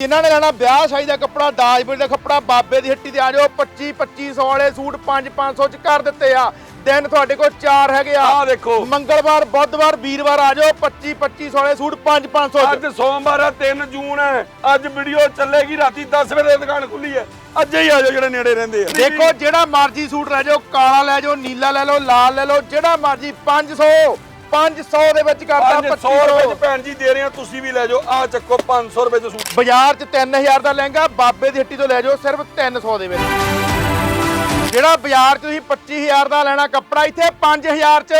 ਜਿਨ੍ਹਾਂ ਨੇ ਲੈਣਾ ਵਿਆਹ ਸ਼ਾਦੀ ਦਾ ਕੱਪੜਾ ਦਾਜਪੁਰ ਦਾ ਕੱਪੜਾ ਬਾਬੇ ਦੀ ਹੱਟੀ ਤੇ ਆ ਜਾਓ। 25 2500 ਵਾਲੇ ਸੂਟ 5 500 ਚ ਕਰ ਦਿੱਤੇ ਆ। ਦਿਨ ਤੁਹਾਡੇ ਕੋਲ ਚਾਰ ਹੈਗੇ ਆ। ਆਹ ਦੇਖੋ। ਮੰਗਲਵਾਰ ਬੁੱਧਵਾਰ ਵੀਰਵਾਰ ਆ ਜਾਓ। 25 2500 ਵਾਲੇ ਸੂਟ 5 500 ਅੱਜ ਸੋਮਵਾਰ ਆ 3 ਜੂਨ ਹੈ ਅੱਜ ਵੀਡੀਓ ਚੱਲੇਗੀ ਰਾਤੀ 10 ਵਜੇ ਦੁਕਾਨ ਖੁੱਲੀ ਹੈ ਅੱਜ ਹੀ ਆ ਜਾਓ ਜਿਹੜੇ ਨੇੜੇ ਰਹਿੰਦੇ ਆ। ਦੇਖੋ ਜਿਹੜਾ ਮਰਜ਼ੀ ਸੂਟ ਲੈ ਜਾਓ ਕਾਲਾ ਲੈ ਜਾਓ ਨੀਲਾ ਲੈ ਲਓ ਲਾਲ ਲੈ ਲਓ ਜਿਹੜਾ ਮਰਜ਼ੀ 500 500 ਦੇ ਵਿੱਚ ਕਰਦਾ 500 ਰੁਪਏ 2500 ਚ ਭੈਣ ਜੀ ਦੇ ਰਹੇ ਆ ਤੁਸੀਂ ਵੀ ਲੈ ਜਾਓ। ਆ ਚੱਕੋ 500 ਰੁਪਏ ਚ ਸੂਟ। ਬਾਜ਼ਾਰ 'ਚ 3000 ਦਾ ਲਹਿੰਗਾ ਬਾਬੇ ਦੀ ਹੱਟੀ ਤੋਂ ਲੈ ਜਾਓ ਸਿਰਫ 300 ਦੇ ਵਿੱਚ। ਜਿਹੜਾ ਬਾਜ਼ਾਰ 'ਚ ਤੁਸੀਂ 25000 ਦਾ ਲੈਣਾ ਕੱਪੜਾ ਇੱਥੇ 5000 'ਚ।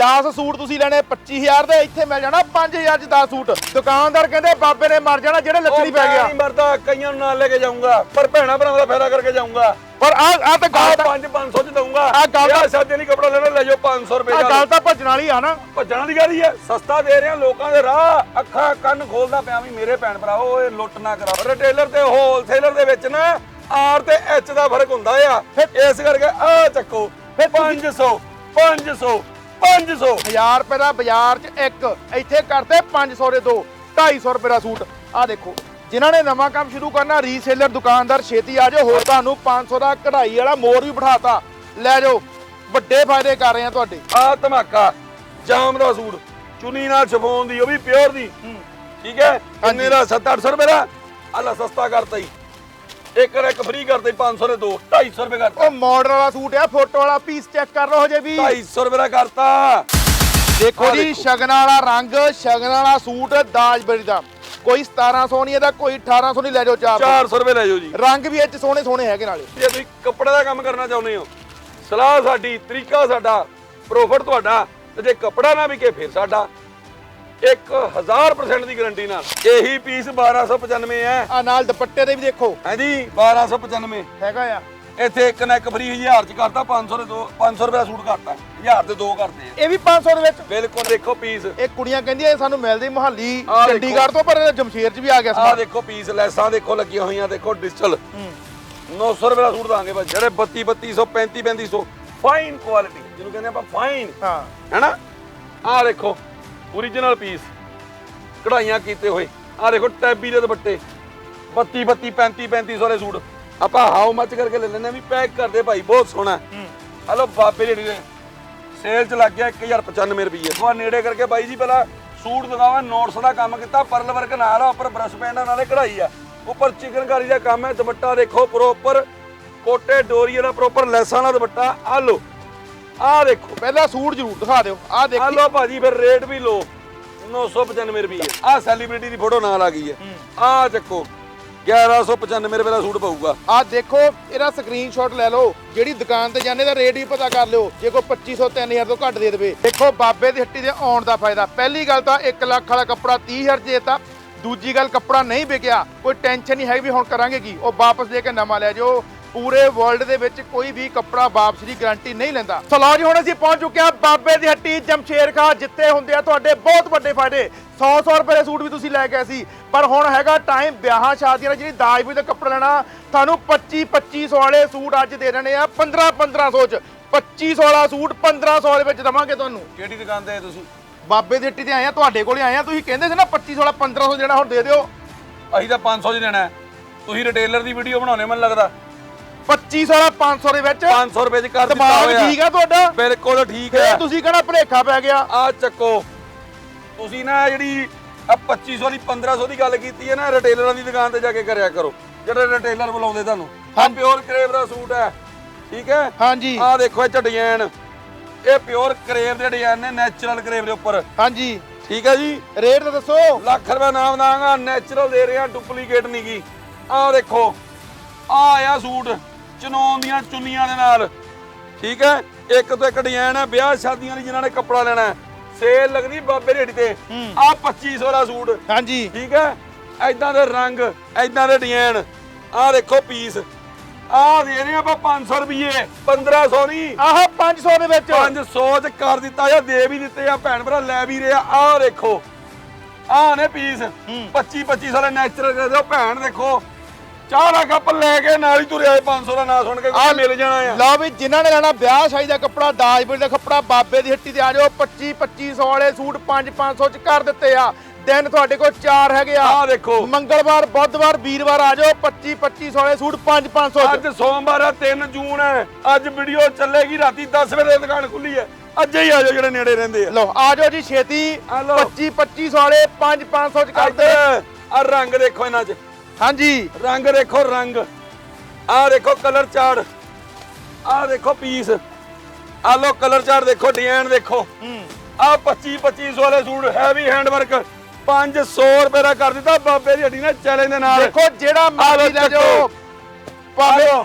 10 ਸੂਟ ਤੁਸੀਂ ਲੈਣੇ 25000 ਦੇ ਇੱਥੇ ਮਿਲ ਜਾਣਾ 5000 'ਚ 10 ਸੂਟ। ਦੁਕਾਨਦਾਰ ਕਹਿੰਦੇ ਬਾਬੇ ਨੇ ਮਰ ਜਾਣਾ ਜਿਹੜੇ ਲੱਛਣੀ ਪੈ ਗਿਆ। ਨਹੀਂ ਮਰਦਾ ਕਈਆਂ ਨੂੰ ਨਾਲ ਲੈ ਕੇ ਜਾਊਂਗਾ ਪਰ ਭੈਣਾ ਭਰਾਵਾਂ ਦਾ ਫਾਇਦਾ ਕਰਕੇ ਜਾਊਂਗਾ। ਪਰ ਆ ਆ ਤਾਂ ਆ ਗੱਲ ਤਾਂ 5 500 ਚ ਦਊਂਗਾ। ਆਹ ਗੱਲ ਤਾਂ- ਸ਼ਾਦੀ ਲਈ ਕੱਪੜਾ ਲੈਣਾ ਲੈ ਜਾਓ 500 ਰੁਪਏ ਆ ਦਾ ਗੱਲ ਤਾਂ ਭੱਜਣ ਵਾਲੀ ਆ ਨਾ। ਭੱਜਣ ਦੀ ਗੱਲ ਹੀ ਹੈ ਸਸਤਾ ਦੇ ਰਹੇ ਆ ਲੋਕਾਂ ਦੇ ਰਾਹ ਅੱਖਾਂ ਕੰਨ ਖੋਲਦਾ ਪਿਆ ਵੀ ਮੇਰੇ ਭੈਣ ਭਰਾਓ ਇਹ ਲੁੱਟ ਨਾ ਕਰਾਓ ਰਿਟੇਲਰ ਤੇ ਹੋਲਸੇਲਰ ਦੇ ਵਿੱਚ ਨਾ ਆਰ ਤੇ ਐਚ ਦਾ ਫ਼ਰਕ ਹੁੰਦਾ ਆ। ਇਸ ਕਰਕੇ ਆ ਚੱਕੋ 500 500 500 1000 ਰੁਪਏ ਦਾ ਬਾਜ਼ਾਰ 'ਚ ਇੱਕ ਇੱਥੇ ਕਰਦੇ 500 ਦੇ ਦੋ 250 ਰੁਪਏ ਦਾ ਸੂਟ। ਆ ਦੇਖੋ ਜਿਨ੍ਹਾਂ ਨੇ ਨਵਾਂ ਕੰਮ ਸ਼ੁਰੂ ਕਰਨਾ ਰੀਸੇਲਰ ਦੁਕਾਨਦਾਰ ਛੇਤੀ ਆ ਜਾਓ ਹੋਰ ਤੁਹਾਨੂੰ 500 ਦਾ ਕਢਾਈ ਵਾਲਾ ਮੋਰ ਵੀ ਬਿਠਾਤਾ। ਲੈ ਜਾਓ ਵੱਡੇ ਫਾਇਦੇ ਕਰ ਰਹੇ ਆ ਤੁਹਾਡੇ। ਆ ਧਮਾਕਾ ਜਾਮ ਦਾ ਸੂਟ ਚੁੰਨੀ ਨਾਲ ਸ਼ਫੋਨ ਦੀ ਉਹ ਵੀ ਪਿਓਰ ਦੀ। ਠੀਕ ਹੈ? ਕਿੰਨੇ ਦਾ 7-800 ਰੁਪਏ ਦਾ ਅੱਲਾ ਸਸਤਾ ਕਰਤਾ ਹੀ ਇੱਕ ਇੱਕ ਫ੍ਰੀ ਕਰਤੇ 500 ਦੇ ਦੋ 250 ਰੁਪਏ ਕਰਤਾ। ਉਹ ਮਾਡਲ ਵਾਲਾ ਸੂਟ ਆ ਫੋਟੋ ਵਾਲਾ ਪੀਸ ਚੈੱਕ ਕਰ ਲਓ ਹਜੇ ਵੀ। 250 ਰੁਪਏ ਦਾ ਕਰਤਾ। ਦੇਖੋ ਜੀ। ਸ਼ਗਨ ਵਾਲਾ ਰੰਗ ਸ਼ਗਨ ਵਾਲਾ ਸੂਟ ਦਾਜਬਰੀ ਦਾ। ਕੋਈ 1700 ਨਹੀਂ ਇਹਦਾ ਕੋਈ 1800 ਨਹੀਂ ਲੈ ਜਾਓ 400 400 ਰੁਪਏ ਲੈ ਜਾਓ ਜੀ। ਰੰਗ ਵੀ ਚ ਸੋਹਣੇ ਸੋਹਣੇ ਹੈਗੇ ਨਾਲੇ। ਜੇ ਤੁਸੀਂ ਕੱਪੜੇ ਦਾ ਕੰਮ ਕਰਨਾ ਚਾਹੁੰਦੇ ਹੋ ਸਲਾਹ ਸਾਡੀ ਤਰੀਕਾ ਸਾਡਾ ਪ੍ਰੋਫਿਟ ਤੁਹਾਡਾ ਤੇ ਜੇ ਕੱਪੜਾ ਨਾ ਵਿਕੇ ਫਿਰ ਸਾਡਾ। 1000% ਦੀ ਗਾਰੰਟੀ ਨਾਲ। ਇਹੀ ਪੀਸ 1295 ਹੈ। ਆ ਨਾਲ ਦੁਪੱਟੇ ਦੇ ਵੀ ਦੇਖੋ। ਹਾਂਜੀ 1295 ਹੈਗਾ ਆ। ਇੱਥੇ ਇੱਕ ਨਾ ਇੱਕ ਫ੍ਰੀ 1000 ਚ ਕਰਤਾ 500 ਦੇ ਦੋ 500 ਰੁਪਏ ਦਾ ਸੂਟ ਕਰਤਾ। 1000 ਦੇ ਦੋ ਕਰਤੇ ਆ। ਇਹ ਵੀ 500 ਦੇ ਵਿੱਚ। ਬਿਲਕੁਲ ਦੇਖੋ ਪੀਸ ਇਹ ਕੁੜੀਆਂ ਕਹਿੰਦੀਆਂ ਇਹ ਸਾਨੂੰ ਮਿਲਦੀ ਮੁਹੱਲੀ ਆਹ ਦੇਖੋ। ਚੰਡੀਗੜ੍ਹ ਤੋਂ ਪਰ ਇਹ ਜਮਸ਼ੇਰ 'ਚ ਵੀ ਆ ਗਿਆ ਆਹ ਸਮਾਨ। ਦੇਖੋ ਪੀਸ ਲੈਸਾਂ ਦੇਖੋ ਲੱਗੀਆਂ ਹੋਈਆਂ ਦੇਖੋ ਡਿਜੀਟਲ 900 ਰੁਪਏ ਦਾ ਸੂਟ ਦਾਂਗੇ ਬਸ। ਜਿਹੜੇ 32 3200 35 3500 ਫਾਈਨ ਕੁਆਲਿਟੀ ਜਿਹਨੂੰ ਕਹਿੰਦੇ ਆਪਾਂ ਫਾਈਨ ਹਾਂ। ਹੈਨਾ ਆਹ ਦੇਖੋ। Origignal ਪੀਸ ਕਢਾਈਆਂ ਕੀਤੇ ਹੋਏ। ਆਹ ਦੇਖੋ ਟੈਬੀ ਦੇ ਦੁਪੱਟੇ। 32 32 35 3500 ਵਾਲੇ ਸੂਟ। ਆਪਾਂ ਹਾਉ ਮੱਚ ਕਰਕੇ ਲੈ ਹਾਂ ਵੀ ਪੈਕ ਕਰਦੇ ਭਾਈ ਬਹੁਤ ਸੋਹਣਾ। ਹਲੋ ਬਾਬੇ ਰੇੜੀ ਦੇ ਸੇਲ ਚ ਲੱਗ ਗਿਆ 1095 ਰੁਪਏ ਉਹ ਨੇੜੇ ਕਰਕੇ ਬਾਈ ਜੀ ਪਹਿਲਾਂ ਸੂਟ ਦਿਖਾਵਾ ਨੋਟਸ ਦਾ ਕੰਮ ਕੀਤਾ ਪਰਲ ਵਰਕ ਨਾਲ ਆ ਉੱਪਰ ਬ੍ਰਸ਼ ਪੈਂਡਾ ਨਾਲੇ ਕਢਾਈ ਆ। ਉੱਪਰ ਚਿਕਨਕਾਰੀ ਦਾ ਕੰਮ ਹੈ ਦੁਪੱਟਾ ਦੇਖੋ ਪ੍ਰੋਪਰ ਕੋਟੇ ਡੋਰੀਏ ਦਾ ਪ੍ਰੋਪਰ ਲੈਸਾਂ ਵਾਲਾ ਦੁਪੱਟਾ। ਆ ਲੋ ਆ ਦੇਖੋ ਪਹਿਲਾਂ ਸੂਟ ਜ਼ਰੂਰ ਦਿਖਾ ਦਿਓ। ਆ ਆ ਦੇਖੀ ਲੋ ਭਾਜੀ ਫਿਰ ਰੇਟ ਵੀ ਲੋ 995 ਰੁਪਏ। ਆ ਸੈਲੀਬ੍ਰਿਟੀ ਦੀ ਫੋਟੋ ਨਾਲ ਆ ਗਈ ਹੈ। ਆ ਚੱਕੋ 1195 ਰੁਪਏ ਦਾ ਸੂਟ ਪਊਗਾ। ਆ ਦੇਖੋ ਇਹਦਾ ਸਕਰੀਨਸ਼ਾਟ ਲੈ ਲਓ। ਜਿਹੜੀ ਦੁਕਾਨ ਤੇ ਜਾਂਦੇ ਦਾ ਰੇਟ ਵੀ ਪਤਾ ਕਰ ਲਿਓ। ਜੇ ਕੋਈ 2500 3000 ਤੋਂ ਘੱਟ ਦੇ ਦੇਵੇ। ਦੇਖੋ ਬਾਬੇ ਦੀ ਹੱਟੀ ਦੇ ਆਉਣ ਦਾ ਫਾਇਦਾ। ਪਹਿਲੀ ਗੱਲ ਤਾਂ 1 ਲੱਖ ਵਾਲਾ ਕੱਪੜਾ 30000 ਜੇ ਤਾਂ ਦੂਜੀ ਗੱਲ ਕੱਪੜਾ ਨਹੀਂ ਵਿਕਿਆ। ਕੋਈ ਟੈਨਸ਼ਨ ਨਹੀਂ ਹੈਗੀ ਵੀ ਹੁਣ ਕਰਾਂਗੇ ਕੀ। ਉਹ ਵਾਪਸ ਦੇ ਕੇ ਨਵਾਂ ਲੈ ਜਾਓ। ਪੂਰੇ ਵਰਲਡ ਦੇ ਵਿੱਚ ਕੋਈ ਵੀ ਕੱਪੜਾ ਵਾਪਸ ਦੀ ਗਾਰੰਟੀ ਨਹੀਂ ਲੈਂਦਾ। ਸੋ ਲਓ ਜੀ ਹੁਣ ਅਸੀਂ ਪਹੁੰਚ ਚੁੱਕੇ ਹਾਂ ਬਾਬੇ ਦੀ ਹੱਟੀ ਜਮਸ਼ੇਰ ਖਾਂ ਜਿੱਥੇ ਹੁੰਦੇ ਆ ਤੁਹਾਡੇ ਬਹੁਤ ਵੱਡੇ ਫਾਇਦੇ। 100 100 ਰੁਪਏ ਦੇ ਸੂਟ ਵੀ ਤੁਸੀਂ ਲੈ ਕੇ ਸੀ। ਪਰ ਹੁਣ ਹੈਗਾ ਟਾਈਮ ਵਿਆਹਾਂ ਸ਼ਾਦੀਆਂ ਦਾ ਜਿਹੜੀ ਦਾਜ ਵੀ ਦਾ ਕੱਪੜਾ ਲੈਣਾ ਤੁਹਾਨੂੰ 25 2500 ਵਾਲੇ ਸੂਟ ਅੱਜ ਦੇ ਦੇਣੇ ਆ। 15 1500 ਚ। 2500 ਵਾਲਾ ਸੂਟ 1500 ਦੇ ਵਿੱਚ ਦਵਾਂਗੇ ਤੁਹਾਨੂੰ। ਕਿਹੜੀ ਦੁਕਾਨ ਤੇ ਤੁਸੀਂ? ਬਾਬੇ ਦੀ ਹੱਟੀ ਤੇ ਆਏ ਆ ਤੁਹਾਡੇ ਕੋਲੇ ਆਏ ਆ। ਤੁਸੀਂ ਕਹਿੰਦੇ ਸੀ ਨਾ 2500 ਵਾਲਾ 1500 ਦੇਣਾ ਹੁਣ ਦੇ ਦਿਓ। ਅਸੀਂ ਤਾਂ 500 ਚ ਦੇਣਾ ਹੈ। ਤੁਸੀਂ ਰਿਟੇਲਰ ਦੀ ਵੀਡੀਓ ਬਣਾਉਣੇ ਮੈਨੂੰ ਲੱਗਦਾ। 2500 ਵਾਲਾ 500 ਦੇ ਵਿੱਚ 500 ਰੁਪਏ ਚ ਕਰ ਦਿੱਤਾ ਦਿਮਾਗ ਹੋਇਆ। ਠੀਕ ਆ ਤੁਹਾਡਾ? ਬਿਲਕੁਲ ਠੀਕ ਹੈ। ਤੁਸੀਂ ਕਹਿੰਦਾ ਭਲੇਖਾ ਪੈ ਗਿਆ। ਆ ਚੱਕੋ। ਤੁਸੀਂ ਨਾ ਜਿਹੜੀ ਆ 2500 ਦੀ 1500 ਦੀ ਗੱਲ ਕੀਤੀ ਹੈ ਨਾ ਰਿਟੇਲਰਾਂ ਦੀ ਦੁਕਾਨ ਤੇ ਜਾ ਕੇ ਕਰਿਆ ਕਰੋ। ਜਿਹੜੇ ਰਿਟੇਲਰ ਬੁਲਾਉਂਦੇ ਤੁਹਾਨੂੰ। ਆ ਪਿਓਰ ਕਰੇਵ ਦਾ ਸੂਟ ਹੈ। ਠੀਕ ਹੈ? ਹਾਂਜੀ। ਆ ਦੇਖੋ ਇਹ ਡਿਜ਼ਾਈਨ ਇਹ ਪਿਓਰ ਕਰੇਵ ਦੇ ਡਿਜ਼ਾਈਨ ਨੇ ਨੈਚੁਰਲ ਕਰੇਵ ਦੇ ਉੱਪਰ। ਹਾਂਜੀ। ਠੀਕ ਹੈ ਜੀ? ਰੇਟ ਤਾਂ ਦੱਸੋ। ਲੱਖ ਰੁਪਏ ਨਾਮ ਦਾਂਗਾ ਨੈਚੁਰਲ ਦੇ ਰਹੇ ਆ ਡੁਪਲੀਕੇਟ ਨਹੀਂ ਗੀ। ਆਹ ਦੇਖੋ। ਆ ਆ ਸੂਟ। ਚਨੌਨ ਦੀਆਂ ਚੁੰਨੀਆਂ ਦੇ ਨਾਲ। ਠੀਕ ਹੈ? ਇੱਕ ਤੋਂ ਇੱਕ ਡਿਜ਼ਾਈਨ ਹੈ ਵਿਆਹ ਸ਼ਾਦੀਆਂ ਲਈ ਜਿਨ੍ਹਾਂ ਨੇ ਕੱਪੜਾ ਲੈਣਾ ਹੈ। ਸੇਲ ਲੱਗਦੀ ਬਾਬੇ ਰੇੜੀ ਤੇ। ਆ 2500 ਦਾ ਸੂਟ। ਹਾਂਜੀ। ਠੀਕ ਹੈ? ਐਦਾਂ ਦੇ ਰੰਗ ਐਦਾਂ ਦੇ ਡਿਜ਼ਾਈਨ ਆਹ ਦੇਖੋ ਪੀਸ ਆਹ ਦੇ ਰਹੇ ਆਪਾਂ 500 ਰੁਪਏ 1500 ਨਹੀਂ। ਆਹ 500 ਦੇ ਵਿੱਚ। 500 ਚ ਕਰ ਦਿੱਤਾ ਜਾਂ ਦੇ ਵੀ ਦਿੱਤੇ ਆ ਭੈਣ ਭਰਾ ਲੈ ਵੀ ਰਿਹਾ ਆਹ ਦੇਖੋ। ਆਹ ਨੇ ਪੀਸ 25 25 ਸਾਲੇ ਨੈਚੁਰਲ ਕਰਦੇ ਹੋ ਭੈਣ ਦੇਖੋ। ਚਾਹ ਦਾ ਕੱਪ ਲੈ ਕੇ ਨਾਲ ਹੀ ਤੁਰਿਆ 500 ਦਾ ਨਾਂ ਸੁਣ ਕੇ ਕੋਈ ਮਿਲ ਜਾਣਾ ਆ। ਲਓ ਵੀ ਜਿਨ੍ਹਾਂ ਨੇ ਲੈਣਾ ਵਿਆਹ ਸ਼ਾਦੀ ਦਾ ਕੱਪੜਾ ਦਾਜਪੁਰ ਦਾ ਕੱਪੜਾ ਬਾਬੇ ਦੀ ਹੱਟੀ ਤੇ ਆ ਜਾਓ 25 2500 ਵਾਲੇ ਸੂਟ 5 500 ਚ ਕਰ ਦਿੱਤੇ ਆ। ਦਿਨ ਤੁਹਾਡੇ ਕੋਲ ਚਾਰ ਹੈਗੇ ਆ। ਆਹ ਦੇਖੋ। ਮੰਗਲਵਾਰ ਬੁੱਧਵਾਰ ਵੀਰਵਾਰ ਆ ਜਾਓ 25 25 ਵਾਲੇ ਸੂਟ 5 500 ਅੱਜ ਸੋਮਵਾਰ ਆ 3 ਜੂਨ ਹੈ ਅੱਜ ਵੀਡੀਓ ਚੱਲੇਗੀ ਰਾਤੀ 10 ਵਜੇ ਦੁਕਾਨ ਖੁੱਲੀ ਹੈ ਅੱਜ ਹੀ ਆ ਜਾਓ ਜਿਹੜੇ ਨੇੜੇ ਰਹਿੰਦੇ ਆ। ਲਓ ਆ ਜਾਓ ਜੀ ਛੇਤੀ। ਆ ਲਓ। 25 25 ਵਾਲੇ 5 500 ਚ ਕਰਦੇ ਆ ਰੰਗ ਦੇਖੋ ਇਹਨਾਂ 'ਚ। ਹਾਂਜੀ। ਰੰਗ ਦੇਖੋ ਰੰਗ। ਆ ਦੇਖੋ ਕਲਰ ਚਾਰਟ। ਆ ਦੇਖੋ ਪੀਸ। ਆ ਲੋ ਕਲਰ ਚਾਰਟ ਦੇਖੋ ਡਿਜ਼ਾਈਨ ਦੇਖੋ। ਹੂੰ ਆ 25 25 ਵਾਲੇ ਸੂਟ ਹੈਵੀ ਹੈਂਡਵਰਕ 500 ਰੁਪਏ ਦਾ ਕਰ ਦਿੱਤਾ ਬਾਬੇ ਦੀ ਹੱਡੀ ਨੇ ਚੈਲੰਜ ਦੇ ਨਾਲ। ਦੇਖੋ ਜਿਹੜਾ ਮਰਜ਼ੀ ਲੈ ਜਾਓ। ਲਓ।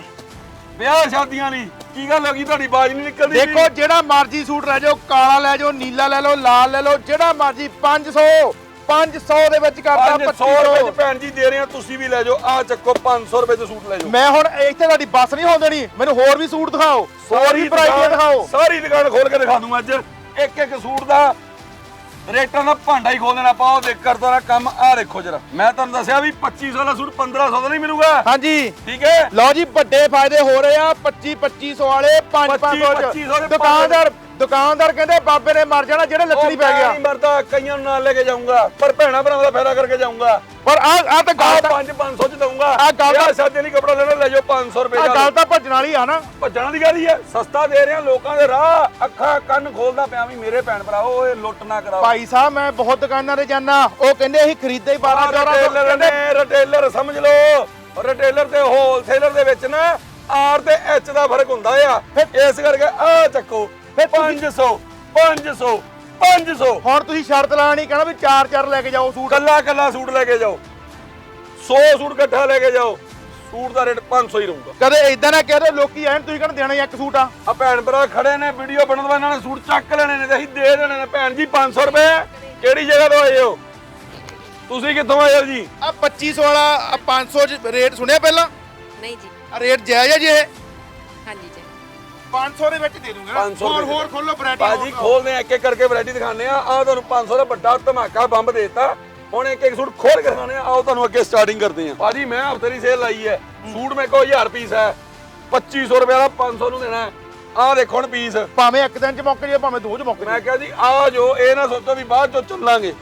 ਵਿਆਹ ਸ਼ਾਦੀਆਂ ਲਈ ਕੀ ਗੱਲ ਹੋ ਗਈ? ਤੁਹਾਡੀ ਬਾਜ ਨਹੀਂ ਨਿਕਲਦੀ ਦੇਖੋ ਜਿਹੜਾ ਮਰਜ਼ੀ ਸੂਟ ਲੈ ਜਾਓ। ਕਾਲਾ ਲੈ ਜਾਓ ਨੀਲਾ ਲੈ ਲਓ ਲਾਲ ਲੈ ਲਓ ਜਿਹੜਾ ਮਰਜ਼ੀ। 500 500 ਦੇ ਵਿੱਚ ਕਰਦਾ 500 ਰੁਪਏ 2500 ਚ ਭੈਣ ਜੀ ਦੇ ਰਹੇ ਆ ਤੁਸੀਂ ਵੀ ਲੈ ਜਾਓ। ਆ ਚੱਕੋ 500 ਰੁਪਏ ਚ ਸੂਟ ਲੈ ਜਾਓ। ਮੈਂ ਹੁਣ ਇੱਥੇ ਤੁਹਾਡੀ ਬੱਸ ਨਹੀਂ ਹੋਣ ਦੇਣੀ ਮੈਨੂੰ ਹੋਰ ਵੀ ਸੂਟ ਦਿਖਾਓ ਹੋਰ ਵੀ ਦਿਖਾਓ। ਸਾਰੀ ਦੁਕਾਨ ਖੋਲ ਕੇ ਦਿਖਾ ਦੂੰ ਅੱਜ। ਇੱਕ ਇੱਕ ਸੂਟ ਦਾ ਰੇਟਾਂ ਦਾ ਭਾਂਡਾ ਹੀ ਖੋਲ ਦੇਣਾ ਆਪਾਂ ਉਹ ਦੇਖ ਕਰਦਾ ਨਾ ਕੰਮ। ਆ ਦੇਖੋ ਜਰਾ ਮੈਂ ਤੁਹਾਨੂੰ ਦੱਸਿਆ ਵੀ 2500 ਦਾ ਸੂਟ 1500 ਦਾ ਨਹੀਂ ਮਿਲੂਗਾ। ਹਾਂਜੀ। ਠੀਕ ਹੈ? ਲਓ ਜੀ ਵੱਡੇ ਫਾਇਦੇ ਹੋ ਰਹੇ ਆ 25 2500 ਵਾਲੇ 5 500 2500 ਦੇ ਚ ਦੁਕਾਨਦਾਰ ਦੁਕਾਨਦਾਰ ਕਹਿੰਦੇ ਬਾਬੇ ਨੇ ਮਰ ਜਾਣਾ ਜਿਹੜੇ ਲੱਛਣੀ ਪੈ ਗਿਆ। ਨਹੀਂ ਮਰਦਾ ਕਈਆਂ ਨੂੰ ਨਾਲ ਲੈ ਕੇ ਜਾਊਂਗਾ ਪਰ ਭੈਣਾ ਭਰਾਵਾਂ ਦਾ ਫਾਇਦਾ ਕਰਕੇ ਜਾਊਂਗਾ। ਪਰ ਆ ਆ ਤਾਂ ਆ ਗੱਲ ਤਾਂ 5 500 ਚ ਦਊਂਗਾ। ਆਹ ਗੱਲ ਤਾਂ- ਸ਼ਾਦੀ ਲਈ ਕਪੜਾ ਲੈਣਾ ਲੈ ਜਾਓ 500 ਰੁਪਏ ਆ ਦਾ ਗੱਲ ਤਾਂ ਭੱਜਣ ਵਾਲੀ ਆ ਨਾ। ਭੱਜਣ ਦੀ ਗੱਲ ਹੀ ਹੈ ਸਸਤਾ ਦੇ ਰਿਹਾ ਲੋਕਾਂ ਦੇ ਰਾਹ ਅੱਖਾਂ ਕੰਨ ਖੋਲਦਾ ਪਿਆ ਵੀ ਮੇਰੇ ਭੈਣ ਭਰਾਓ ਇਹ ਲੁੱਟ ਨਾ ਕਰਾਓ। ਭਾਈ ਸਾਹਿਬ ਮੈਂ ਬਹੁਤ ਦੁਕਾਨਾਂ ਤੇ ਜਾਣਾ ਉਹ ਕਹਿੰਦੇ ਅਸੀਂ ਖਰੀਦੇ ਹੀ 12 14 ਰਿਟੇਲਰ ਨੇ ਰਿਟੇਲਰ ਸਮਝ ਲਓ। ਰਿਟੇਲਰ ਤੇ ਹੋਲਸੇਲਰ ਦੇ ਵਿੱਚ ਨਾ ਆਰ ਤੇ ਐਚ ਦਾ ਫ਼ਰਕ ਹੁੰਦਾ ਆ। ਇਸ ਕਰਕੇ ਆ ਚੱਕੋ 500 500 500 ਹੁਣ ਤੁਸੀਂ ਸ਼ਰਤ ਲਾਣੀ ਕਹਿਣਾ ਵੀ ਚਾਰ ਚਾਰ ਲੈ ਕੇ ਜਾਓ ਸੂਟ। ਕੱਲਾ ਕੱਲਾ ਸੂਟ ਲੈ ਕੇ ਜਾਓ। 100 ਸੂਟ ਇਕੱਠਾ ਲੈ ਕੇ ਜਾਓ। ਸੂਟ ਦਾ ਰੇਟ 500 ਹੀ ਰਹੂਗਾ। ਕਦੇ ਇਦਾਂ ਨਾ ਕਹਿ ਦਿਓ ਲੋਕੀ ਐਨ ਤੁਸੀਂ ਕਹਿੰਦੇ ਦੇਣਾ ਹੀ ਇੱਕ ਸੂਟ ਆ। ਆ ਭੈਣ ਭਰਾ ਖੜੇ ਨੇ ਵੀਡੀਓ ਬਣਨ ਇਹਨਾਂ ਨੇ ਸੂਟ ਚੱਕ ਲੈਣੇ ਨੇ ਤੇ ਅਸੀਂ ਦੇ ਦੇਣੇ ਨੇ। ਭੈਣ ਜੀ 500 ਰੁਪਏ। ਕਿਹੜੀ ਜਗ੍ਹਾ ਤੋਂ ਆਏ ਹੋ? ਤੁਸੀਂ ਕਿੱਥੋਂ ਆਏ ਹੋ ਜੀ? ਆ 2500 ਵਾਲਾ ਆਹ 500 ਚ ਰੇਟ ਸੁਣਿਆ ਪਹਿਲਾਂ? ਨਹੀਂ ਜੀ। ਆ ਰੇਟ ਜਾਇਜ਼ ਹੈ ਜੀ ਇਹ? ਹਾਂਜੀ। ਜੀ 500 ਦੇ ਵਿੱਚ ਦੇ ਦੂੰਗਾ। ਨਾ 500 ਹੋਰ ਹੋਰ ਖੋਲੋ ਵੈਰਾਈਟੀ ਬਾਜੀ ਖੋਲਦੇ ਆ ਇੱਕ ਇੱਕ ਕਰਕੇ ਵੈਰਾਈਟੀ ਦਿਖਾਣੇ ਆ। ਆ ਤੁਹਾਨੂੰ 500 ਦਾ ਵੱਡਾ ਧਮਾਕਾ ਬੰਬ ਦੇਤਾ। ਹੁਣ ਇੱਕ ਇੱਕ ਸੂਟ ਖੋਲ ਕੇ ਦਿਖਾਣੇ ਆ। ਆਓ ਤੁਹਾਨੂੰ ਅੱਗੇ ਸਟਾਰਟਿੰਗ ਕਰਦੇ ਆ। ਬਾਜੀ ਮੈਂ ਹਫ਼ਤੇ ਦੀ ਸੇਲ ਲਾਈ ਹੈ। ਸੂਟ ਮੇਰੇ ਕੋਲ 1000 ਪੀਸ ਹੈ। 2500 ਰੁਪਏ ਦਾ 500 ਨੂੰ ਦੇਣਾ ਆ ਦੇਖੋ ਹੁਣ ਪੀਸ ਭਾਵੇਂ ਇੱਕ ਦਿਨ ਚ ਮੁੱਕ ਜੇ ਭਾਵੇਂ ਦੋ ਚ ਮੁੱਕ ਮੈਂ ਜੇ ਕਿਹਾ ਜੀ ਆ ਜੋ ਇਹ ਨਾ ਸੋਚੋ ਵੀ ਬਾਅਦ ਚੋਂ ਚੱਲਾਂਗੇ।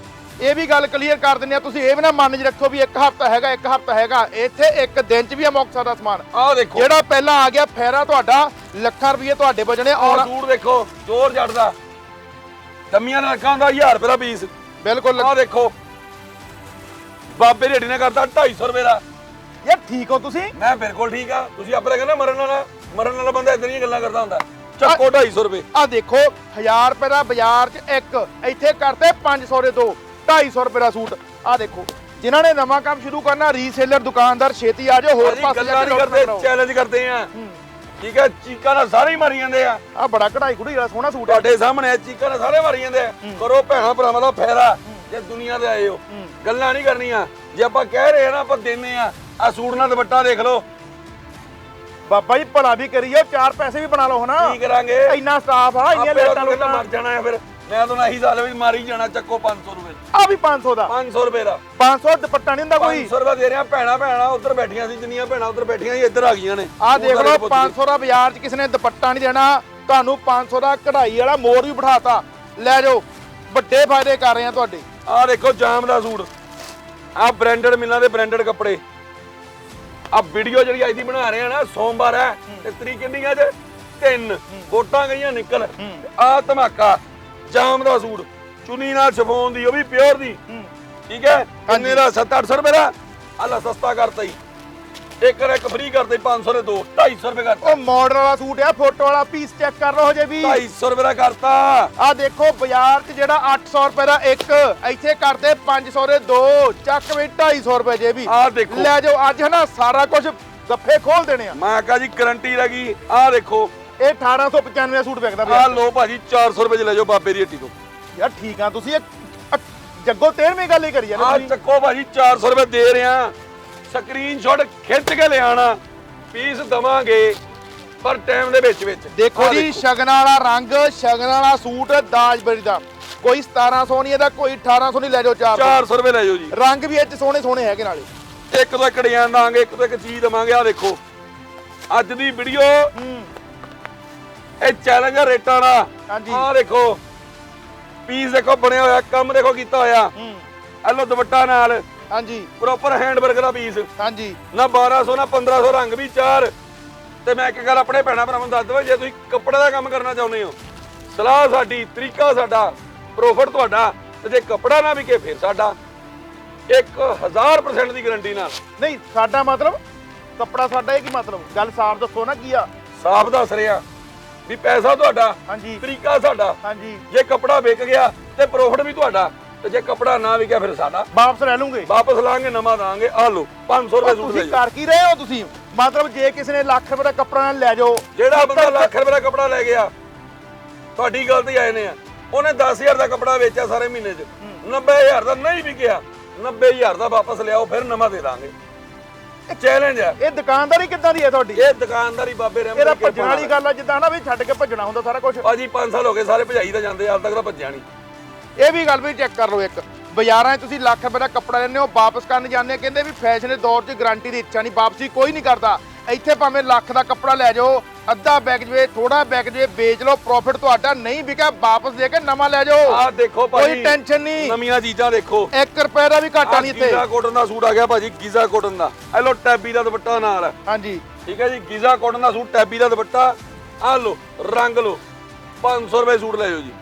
ਇਹ ਵੀ ਗੱਲ ਕਲੀਅਰ ਕਰ ਦਿੰਦੇ ਆ ਤੁਸੀਂ ਇਹ ਵੀ ਨਾ ਮੰਨ ਚ ਰੱਖੋ ਵੀ ਇੱਕ ਹਫਤਾ ਹੈਗਾ ਇੱਕ ਹਫਤਾ ਹੈਗਾ। ਇੱਥੇ ਇੱਕ ਦਿਨ ਚ ਵੀ ਆ ਮੁੱਕ ਸਕਦਾ ਸਮਾਨ। ਆ ਦੇਖੋ। ਜਿਹੜਾ ਪਹਿਲਾਂ ਆ ਗਿਆ ਫੇਰਾ ਤੁਹਾਡਾ ਲੱਖਾਂ ਰੁਪਏ ਤੁਹਾਡੇ ਬਚਣੇ। ਆ ਆਉਣਾ ਸੂਟ ਦੇਖੋ ਜ਼ੋਰ ਜੜਦਾ ਦਮੀਆਂ ਦਾ ਰੱਖਾ ਹੁੰਦਾ 1000 ਰੁਪਏ ਦਾ ਪੀਸ ਬਿਲਕੁਲ। ਆ ਦੇਖੋ। ਬਾਬੇ ਰੇਡੀ ਨੇ ਕਰਤਾ 250 ਰੁਪਏ ਦਾ। ਯਾਰ ਠੀਕ ਹੋ ਤੁਸੀਂ? ਮੈਂ ਬਿਲਕੁਲ ਠੀਕ ਆ। ਤੁਸੀਂ ਆਪਣੇ ਕਹਿੰਦੇ ਮਰਨ ਵਾਲਾ ਮਰਨ ਵਾਲਾ ਬੰਦਾ ਇਦਾਂ ਦੀਆਂ ਗੱਲਾਂ ਕਰਦਾ ਹੁੰਦਾ। ਚੱਕੋ 250 ਰੁਪਏ। ਆ ਦੇਖੋ 1000 ਰੁਪਏ ਦਾ ਬਾਜ਼ਾਰ 'ਚ ਇੱਕ। ਇੱਥੇ ਕਰਤੇ 500 ਦੇ ਦੋ। 250 ਰੁਪਏ ਦਾ ਸੂਟ। ਆ ਦੇਖੋ ਜਿਨ੍ਹਾਂ ਨੇ ਨਵਾਂ ਕੰਮ ਸ਼ੁਰੂ ਕਰਨਾ ਰੀਸੇਲਰ ਦੁਕਾਨਦਾਰ ਛੇਤੀ ਆ ਜਾਓ ਹੋਰ ਪਾਸੇ ਗੱਲਾਂ ਨਹੀਂ ਕਰਦੇ ਚੈਲੰਜ ਕਰਦੇ ਆ। ਠੀਕ ਹੈ ਚੀਕਾਂ ਨਾਲ ਸਾਰੇ ਹੀ ਮਾਰੀ ਜਾਂਦੇ ਆ। ਆ ਬੜਾ ਕਢਾਈ ਕੁੜੀ ਵਾਲਾ ਸੋਹਣਾ ਸੂਟ ਹੈ। ਤੁਹਾਡੇ ਸਾਹਮਣੇ ਚੀਕਾਂ ਨਾਲ ਸਾਰੇ ਮਾਰੀ ਜਾਂਦੇ ਆ। ਕਰੋ ਭੈਣਾ ਭਰਾਵਾਂ ਦਾ ਫਾਇਦਾ ਜੇ ਦੁਨੀਆ ਤੇ ਆਏ ਹੋ। ਗੱਲਾਂ ਨਹੀਂ ਕਰਨੀਆਂ। ਜੇ ਆਪਾਂ ਕਹਿ ਰਹੇ ਆ ਨਾ ਆਪਾਂ ਦਿੰਨੇ ਆ। ਆ ਸੂਟ ਨਾਲ ਦੁਪੱਟਾ ਦੇਖ ਲਓ। ਬਾਬਾ ਜੀ ਭਲਾ ਵੀ ਕਰੀਓ ਚਾਰ ਪੈਸੇ ਵੀ ਬਣਾ ਲਓ ਹਨਾ। ਕੀ ਕਰਾਂਗੇ? ਇੰਨਾ ਸਟਾਫ ਆ ਇੰਨੀਆਂ ਲੈਟਾਂ ਲੋਕਾਂ ਮਰ ਜਾਣਾ ਹੈ ਫਿਰ। ਮੈਂ ਤਾਂ ਇਹੀ ਸਾਲ ਵੀ ਮਾਰੀ ਜਾਣਾ ਚੱਕੋ 500 ਰੁਪਏ। ਆ ਵੀ 500 ਦਾ। 500 ਰੁਪਏ ਦਾ। 500 ਦੁਪੱਟਾ ਨਹੀਂ ਹੁੰਦਾ ਕੋਈ? 500 ਰੁਪਏ ਦੇ ਰਿਹਾ ਭੈਣਾ ਭੈਣਾ ਉੱਧਰ ਬੈਠੀਆਂ ਸੀ ਜਿੰਨੀਆਂ ਭੈਣਾ ਉੱਧਰ ਬੈਠੀਆਂ ਸੀ ਇੱਧਰ ਆ ਗਈਆਂ ਨੇ। ਆ ਦੇਖ ਲਓ ਪੁੱਤ 500 ਦਾ ਬਾਜ਼ਾਰ 'ਚ ਕਿਸੇ ਨੇ ਦੁਪੱਟਾ ਨਹੀਂ ਦੇਣਾ। ਤੁਹਾਨੂੰ 500 ਦਾ ਕਢਾਈ ਵਾਲਾ ਮੋਰ ਵੀ ਬਿਠਾਤਾ। ਲੈ ਜਾਓ ਵੱਡੇ ਫਾਇਦੇ ਕਰ ਰਹੇ ਆ ਤੁਹਾਡੇ। ਆ ਦੇਖੋ ਜਾਮ ਦਾ ਸੂਟ। ਆ ਬ੍ਰਾਂਡਡ ਮਿਲਾਂ ਦੇ ਬ੍ਰਾਂਡਡ ਕੱਪੜੇ। ਆ ਵੀਡੀਓ ਜਿਹੜੀ ਅੱਜ ਦੀ ਬਣਾ ਰਹੇ ਆ ਨਾ ਸੋਮਵਾਰ ਹੈ ਤੇ ਤਰੀਕ ਕਿੰਨੀ ਅੱਜ? ਤਿੰਨ। ਵੋਟਾਂ ਗਈਆਂ ਨਿਕਲ। ਆ ਧਮਾਕਾ। ਜਾਮ ਦਾ ਸੂਟ। ਚੁੰਨੀ ਨਾਲ ਸ਼ਫੋਨ ਦੀ ਉਹ ਵੀ ਪਿਓਰ ਦੀ। ਠੀਕ ਹੈ? ਕਿੰਨੇ ਦਾ? 7-800 ਰੁਪਏ ਦਾ? ਆਲਾ ਸਸਤਾ ਕਰਤਾ ਹੀ ਇੱਕ ਰ ਇੱਕ ਫ੍ਰੀ ਕਰਤੇ 500 ਦੇ ਦੋ 250 ਰੁਪਏ ਕਰਤਾ। ਉਹ ਮਾਡਲ ਵਾਲਾ ਸੂਟ ਆ ਫੋਟੋ ਵਾਲਾ ਪੀਸ ਚੈੱਕ ਕਰ ਲਓ ਹਜੇ ਵੀ। 250 ਰੁਪਏ ਦਾ ਕਰਤਾ। ਆ ਦੇਖੋ ਬਾਜ਼ਾਰ 'ਚ ਜਿਹੜਾ 800 ਰੁਪਏ ਦਾ ਇੱਕ ਇੱਥੇ ਕਰਦੇ 500 ਦੇ ਦੋ ਚੱਕ ਵੀ 250 ਰੁਪਏ ਜੇ ਵੀ। ਆਹ ਦੇਖੋ। ਲੈ ਜਾਓ ਅੱਜ ਹਨਾ ਸਾਰਾ ਕੁਝ ਗੱਫੇ ਖੋਲ ਦੇਣੇ ਆ। ਮੈਂ ਕਹਾ ਜੀ ਗਰੰਟੀ ਲੱਗੀ ਆ ਦੇਖੋ ਇਹ 1895 ਦਾ ਸੂਟ ਵਿਕਦਾ ਆ ਪਿਆ ਲੋ ਭਾਜੀ 400 ਰੁਪਏ ਚ ਲੈ ਜਾਓ ਬਾਬੇ ਦੀ ਹੱਟੀ ਤੋਂ। ਯਾਰ ਠੀਕ ਆ ਤੁਸੀਂ ਇਹ ਅ- ਜੱਗੋ 13ਵੀਂ ਗੱਲ ਹੀ ਕਰੀ ਜਾਂਦੇ ਆ ਤੁਸੀਂ ਚੱਕੋ ਭਾਜੀ 400 ਰੁਪਏ ਦੇ ਰਿਆਂ ਸਕਰੀਨਸ਼ਾਟ ਖਿੱਚ ਕੇ ਲਿਆਣਾ ਪੀਸ ਦਵਾਂਗੇ ਪਰ ਟਾਈਮ ਦੇ ਵਿੱਚ ਵਿੱਚ। ਦੇਖੋ ਆਹ ਜੀ ਸ਼ਗਨ ਵਾਲਾ ਰੰਗ ਸ਼ਗਨ ਵਾਲਾ ਸੂਟ ਦਾਜਬਰੀ ਦਾ। ਕੋਈ 1700 ਨਹੀਂ ਇਹਦਾ ਕੋਈ 1800 ਨਹੀਂ ਲੈ ਜਾਓ ਚਾਰ 400 ਰੁਪਏ ਲੈ ਜਾਓ ਜੀ। ਰੰਗ ਵੀ ਇਹ 'ਚ ਸੋਹਣੇ ਸੋਹਣੇ ਹੈਗੇ ਨਾਲੇ। ਇੱਕ ਤੋਂ ਇੱਕ ਡਿਜ਼ਾਈਨ ਦਾਂਗੇ ਇੱਕ ਤੋਂ ਇੱਕ ਚੀਜ਼ ਦਵਾਂਗੇ ਆ ਦੇਖੋ। ਅੱਜ ਦੀ ਵੀਡੀਓ ਹੂੰ। ਇਹ ਚੈਲੰਜ ਆ ਰੇਟਾਂ ਦਾ ਹਾਂਜੀ। ਆ ਦੇਖੋ ਪੀਸ ਦੇਖੋ ਬਣਿਆ ਹੋਇਆ ਕੰਮ ਦੇਖੋ ਕੀਤਾ ਹੋਇਆ। ਹੂੰ। ਆ ਲੋ ਦੁਪੱਟਾ ਨਾਲ। ਹਾਂਜੀ। ਪ੍ਰੋਪਰ ਹੈਂਡਵਰਕ ਦਾ ਪੀਸ ਹਾਂਜੀ। ਨਾ 1200 ਨਾ 1500 ਰੰਗ ਵੀ ਚਾਰ। ਤੇ ਮੈਂ ਇੱਕ ਗੱਲ ਆਪਣੇ ਭੈਣਾਂ ਭਰਾਵਾਂ ਨੂੰ ਦੱਸ ਦਵਾਂ ਜੇ ਤੁਸੀਂ ਕੱਪੜੇ ਦਾ ਕੰਮ ਕਰਨਾ ਚਾਹੁੰਦੇ ਹੋ ਸਲਾਹ ਸਾਡੀ ਤਰੀਕਾ ਸਾਡਾ ਪ੍ਰੋਫਿਟ ਤੁਹਾਡਾ ਤੇ ਜੇ ਕੱਪੜਾ ਨਾ ਵਿਕੇ ਫਿਰ ਸਾਡਾ। 1000% ਦੀ ਗਾਰੰਟੀ ਨਾਲ। ਨਹੀਂ ਸਾਡਾ ਮਤਲਬ ਕੱਪੜਾ ਸਾਡਾ ਇਹ ਕੀ ਮਤਲਬ? ਗੱਲ ਸਾਫ਼ ਦੱਸੋ ਨਾ ਕੀ ਆ? ਸਾਫ਼ ਦੱਸ ਰਿਹਾ। ਵੀ ਪੈਸਾ ਤੁਹਾਡਾ ਹਾਂਜੀ। ਤਰੀਕਾ ਸਾਡਾ। ਹਾਂਜੀ। ਜੇ ਕੱਪੜਾ ਵਿਕ ਗਿਆ ਤੇ ਪ੍ਰੋਫਿਟ ਵੀ ਤੁਹਾਡਾ ਤੇ ਜੇ ਕੱਪੜਾ ਨਾ ਵਿਕਿਆ ਫਿਰ ਸਾਡਾ। ਵਾਪਸ ਲੈ ਲੂੰਗੇ। ਵਾਪਸ ਲਾਂਗੇ ਨਵਾਂ ਦਾਂਗੇ ਆ ਲਓ 500 ਰੁਪਏ ਸੂਟ ਤੁਸੀਂ ਕਰ ਕੀ ਰਹੇ ਹੋ ਤੁਸੀਂ? ਮਤਲਬ ਜੇ ਕਿਸੇ ਨੇ ਲੱਖ ਰੁਪਏ ਦਾ ਕੱਪੜਾ ਲੈ ਜਾਓ ਜਿਹੜਾ ਬੰਦਾ ਲੱਖ ਰੁਪਏ ਦਾ ਕੱਪੜਾ ਲੈ ਗਿਆ ਤੁਹਾਡੀ ਗਲਤੀ ਆਏ ਨੇ ਆ। ਉਹਨੇ 10000 ਦਾ ਕੱਪੜਾ ਵੇਚਿਆ ਸਾਰੇ ਮਹੀਨੇ 'ਚ। 90000 ਦਾ ਨਹੀਂ ਵਿਕਿਆ। 90000 ਦਾ ਵਾਪਸ ਲਿਆਓ ਫਿਰ ਨਵਾਂ ਦੇ ਦਾਂਗੇ। ਚੈਲੰਜ ਹੈ ਇਹ ਦੁਕਾਨਦਾਰੀ ਕਿੱਦਾਂ ਦੀ ਹੈ ਤੁਹਾਡੀ? ਇਹ ਦੁਕਾਨਦਾਰੀ ਬਾਬੇ ਰਹਿਮਤ ਇਹਦਾ ਭੱਜਣ ਵਾਲੀ। ਗੱਲ ਆ ਜਿੱਦਾਂ ਨਾ ਵੀ ਛੱਡ ਕੇ ਭੱਜਣਾ ਹੁੰਦਾ ਸਾਰਾ ਕੁਝ ਭਾਜੀ 5 ਸਾਲ ਹੋ ਗਏ ਸਾਰੇ ਭਜਾਈ ਤਾਂ ਜਾਂਦੇ ਹਾਲ ਤੱਕ ਤਾਂ ਭੱਜਿਆ ਨਹੀਂ। ਇਹ ਵੀ ਗੱਲ ਵੀ ਚੈੱਕ ਕਰ ਲਓ ਇੱਕ। ਬਾਜ਼ਾਰਾਂ 'ਚ ਤੁਸੀਂ ਲੱਖ ਰੁਪਏ ਦਾ ਕੱਪੜਾ ਲੈਂਦੇ ਹੋ ਵਾਪਸ ਕਰਨ ਜਾਂਦੇ ਕਹਿੰਦੇ ਵੀ ਫੈਸ਼ਨ ਦੇ ਦੌਰ 'ਚ ਗਾਰੰਟੀ ਦੀ ਇੱਛਾ ਨਹੀਂ ਵਾਪਸੀ ਕੋਈ ਨਹੀਂ ਕਰਦਾ। ਇੱਥੇ ਭਾਵੇਂ ਲੱਖ ਦਾ ਕੱਪੜਾ ਲੈ ਜਾਓ ਅੱਧਾ ਬੈਗ ਜਵੇ ਥੋੜਾ ਬੈਗ ਜਵੇ ਵੇਚ ਲਓ ਪ੍ਰੋਫਿਟ ਤੁਹਾਡਾ ਨਹੀਂ ਵਿਕਿਆ ਵਾਪਸ ਦੇ ਕੇ ਨਵਾਂ ਲੈ ਜਾਓ। ਆਹ ਦੇਖੋ ਭਾਜੀ ਕੋਈ ਟੈਨਸ਼ਨ ਨਹੀਂ। ਨਵੀਆਂ ਚੀਜ਼ਾਂ ਦੇਖੋ। 1 ਰੁਪਏ ਦਾ ਵੀ ਘਾਟਾ ਨਹੀਂ ਇੱਥੇ। ਗੀਜ਼ਾ ਕੋਟਨ ਦਾ ਸੂਟ ਆ ਗਿਆ ਭਾਜੀ ਗੀਜ਼ਾ ਕੋਟਨ ਦਾ। ਇਹ ਲੋ ਟੈਬੀ ਦਾ ਦੁਪੱਟਾ ਨਾਲ। ਹਾਂਜੀ। ਠੀਕ ਹੈ ਜੀ ਗੀਜ਼ਾ ਕੋਟਨ ਦਾ ਸੂਟ ਟੈਬੀ ਦਾ ਦੁਪੱਟਾ। ਆ ਲੋ ਰੰਗ ਲੋ 500 ਰੁਪਏ ਸੂਟ ਲੈ ਜਾਓ ਜੀ।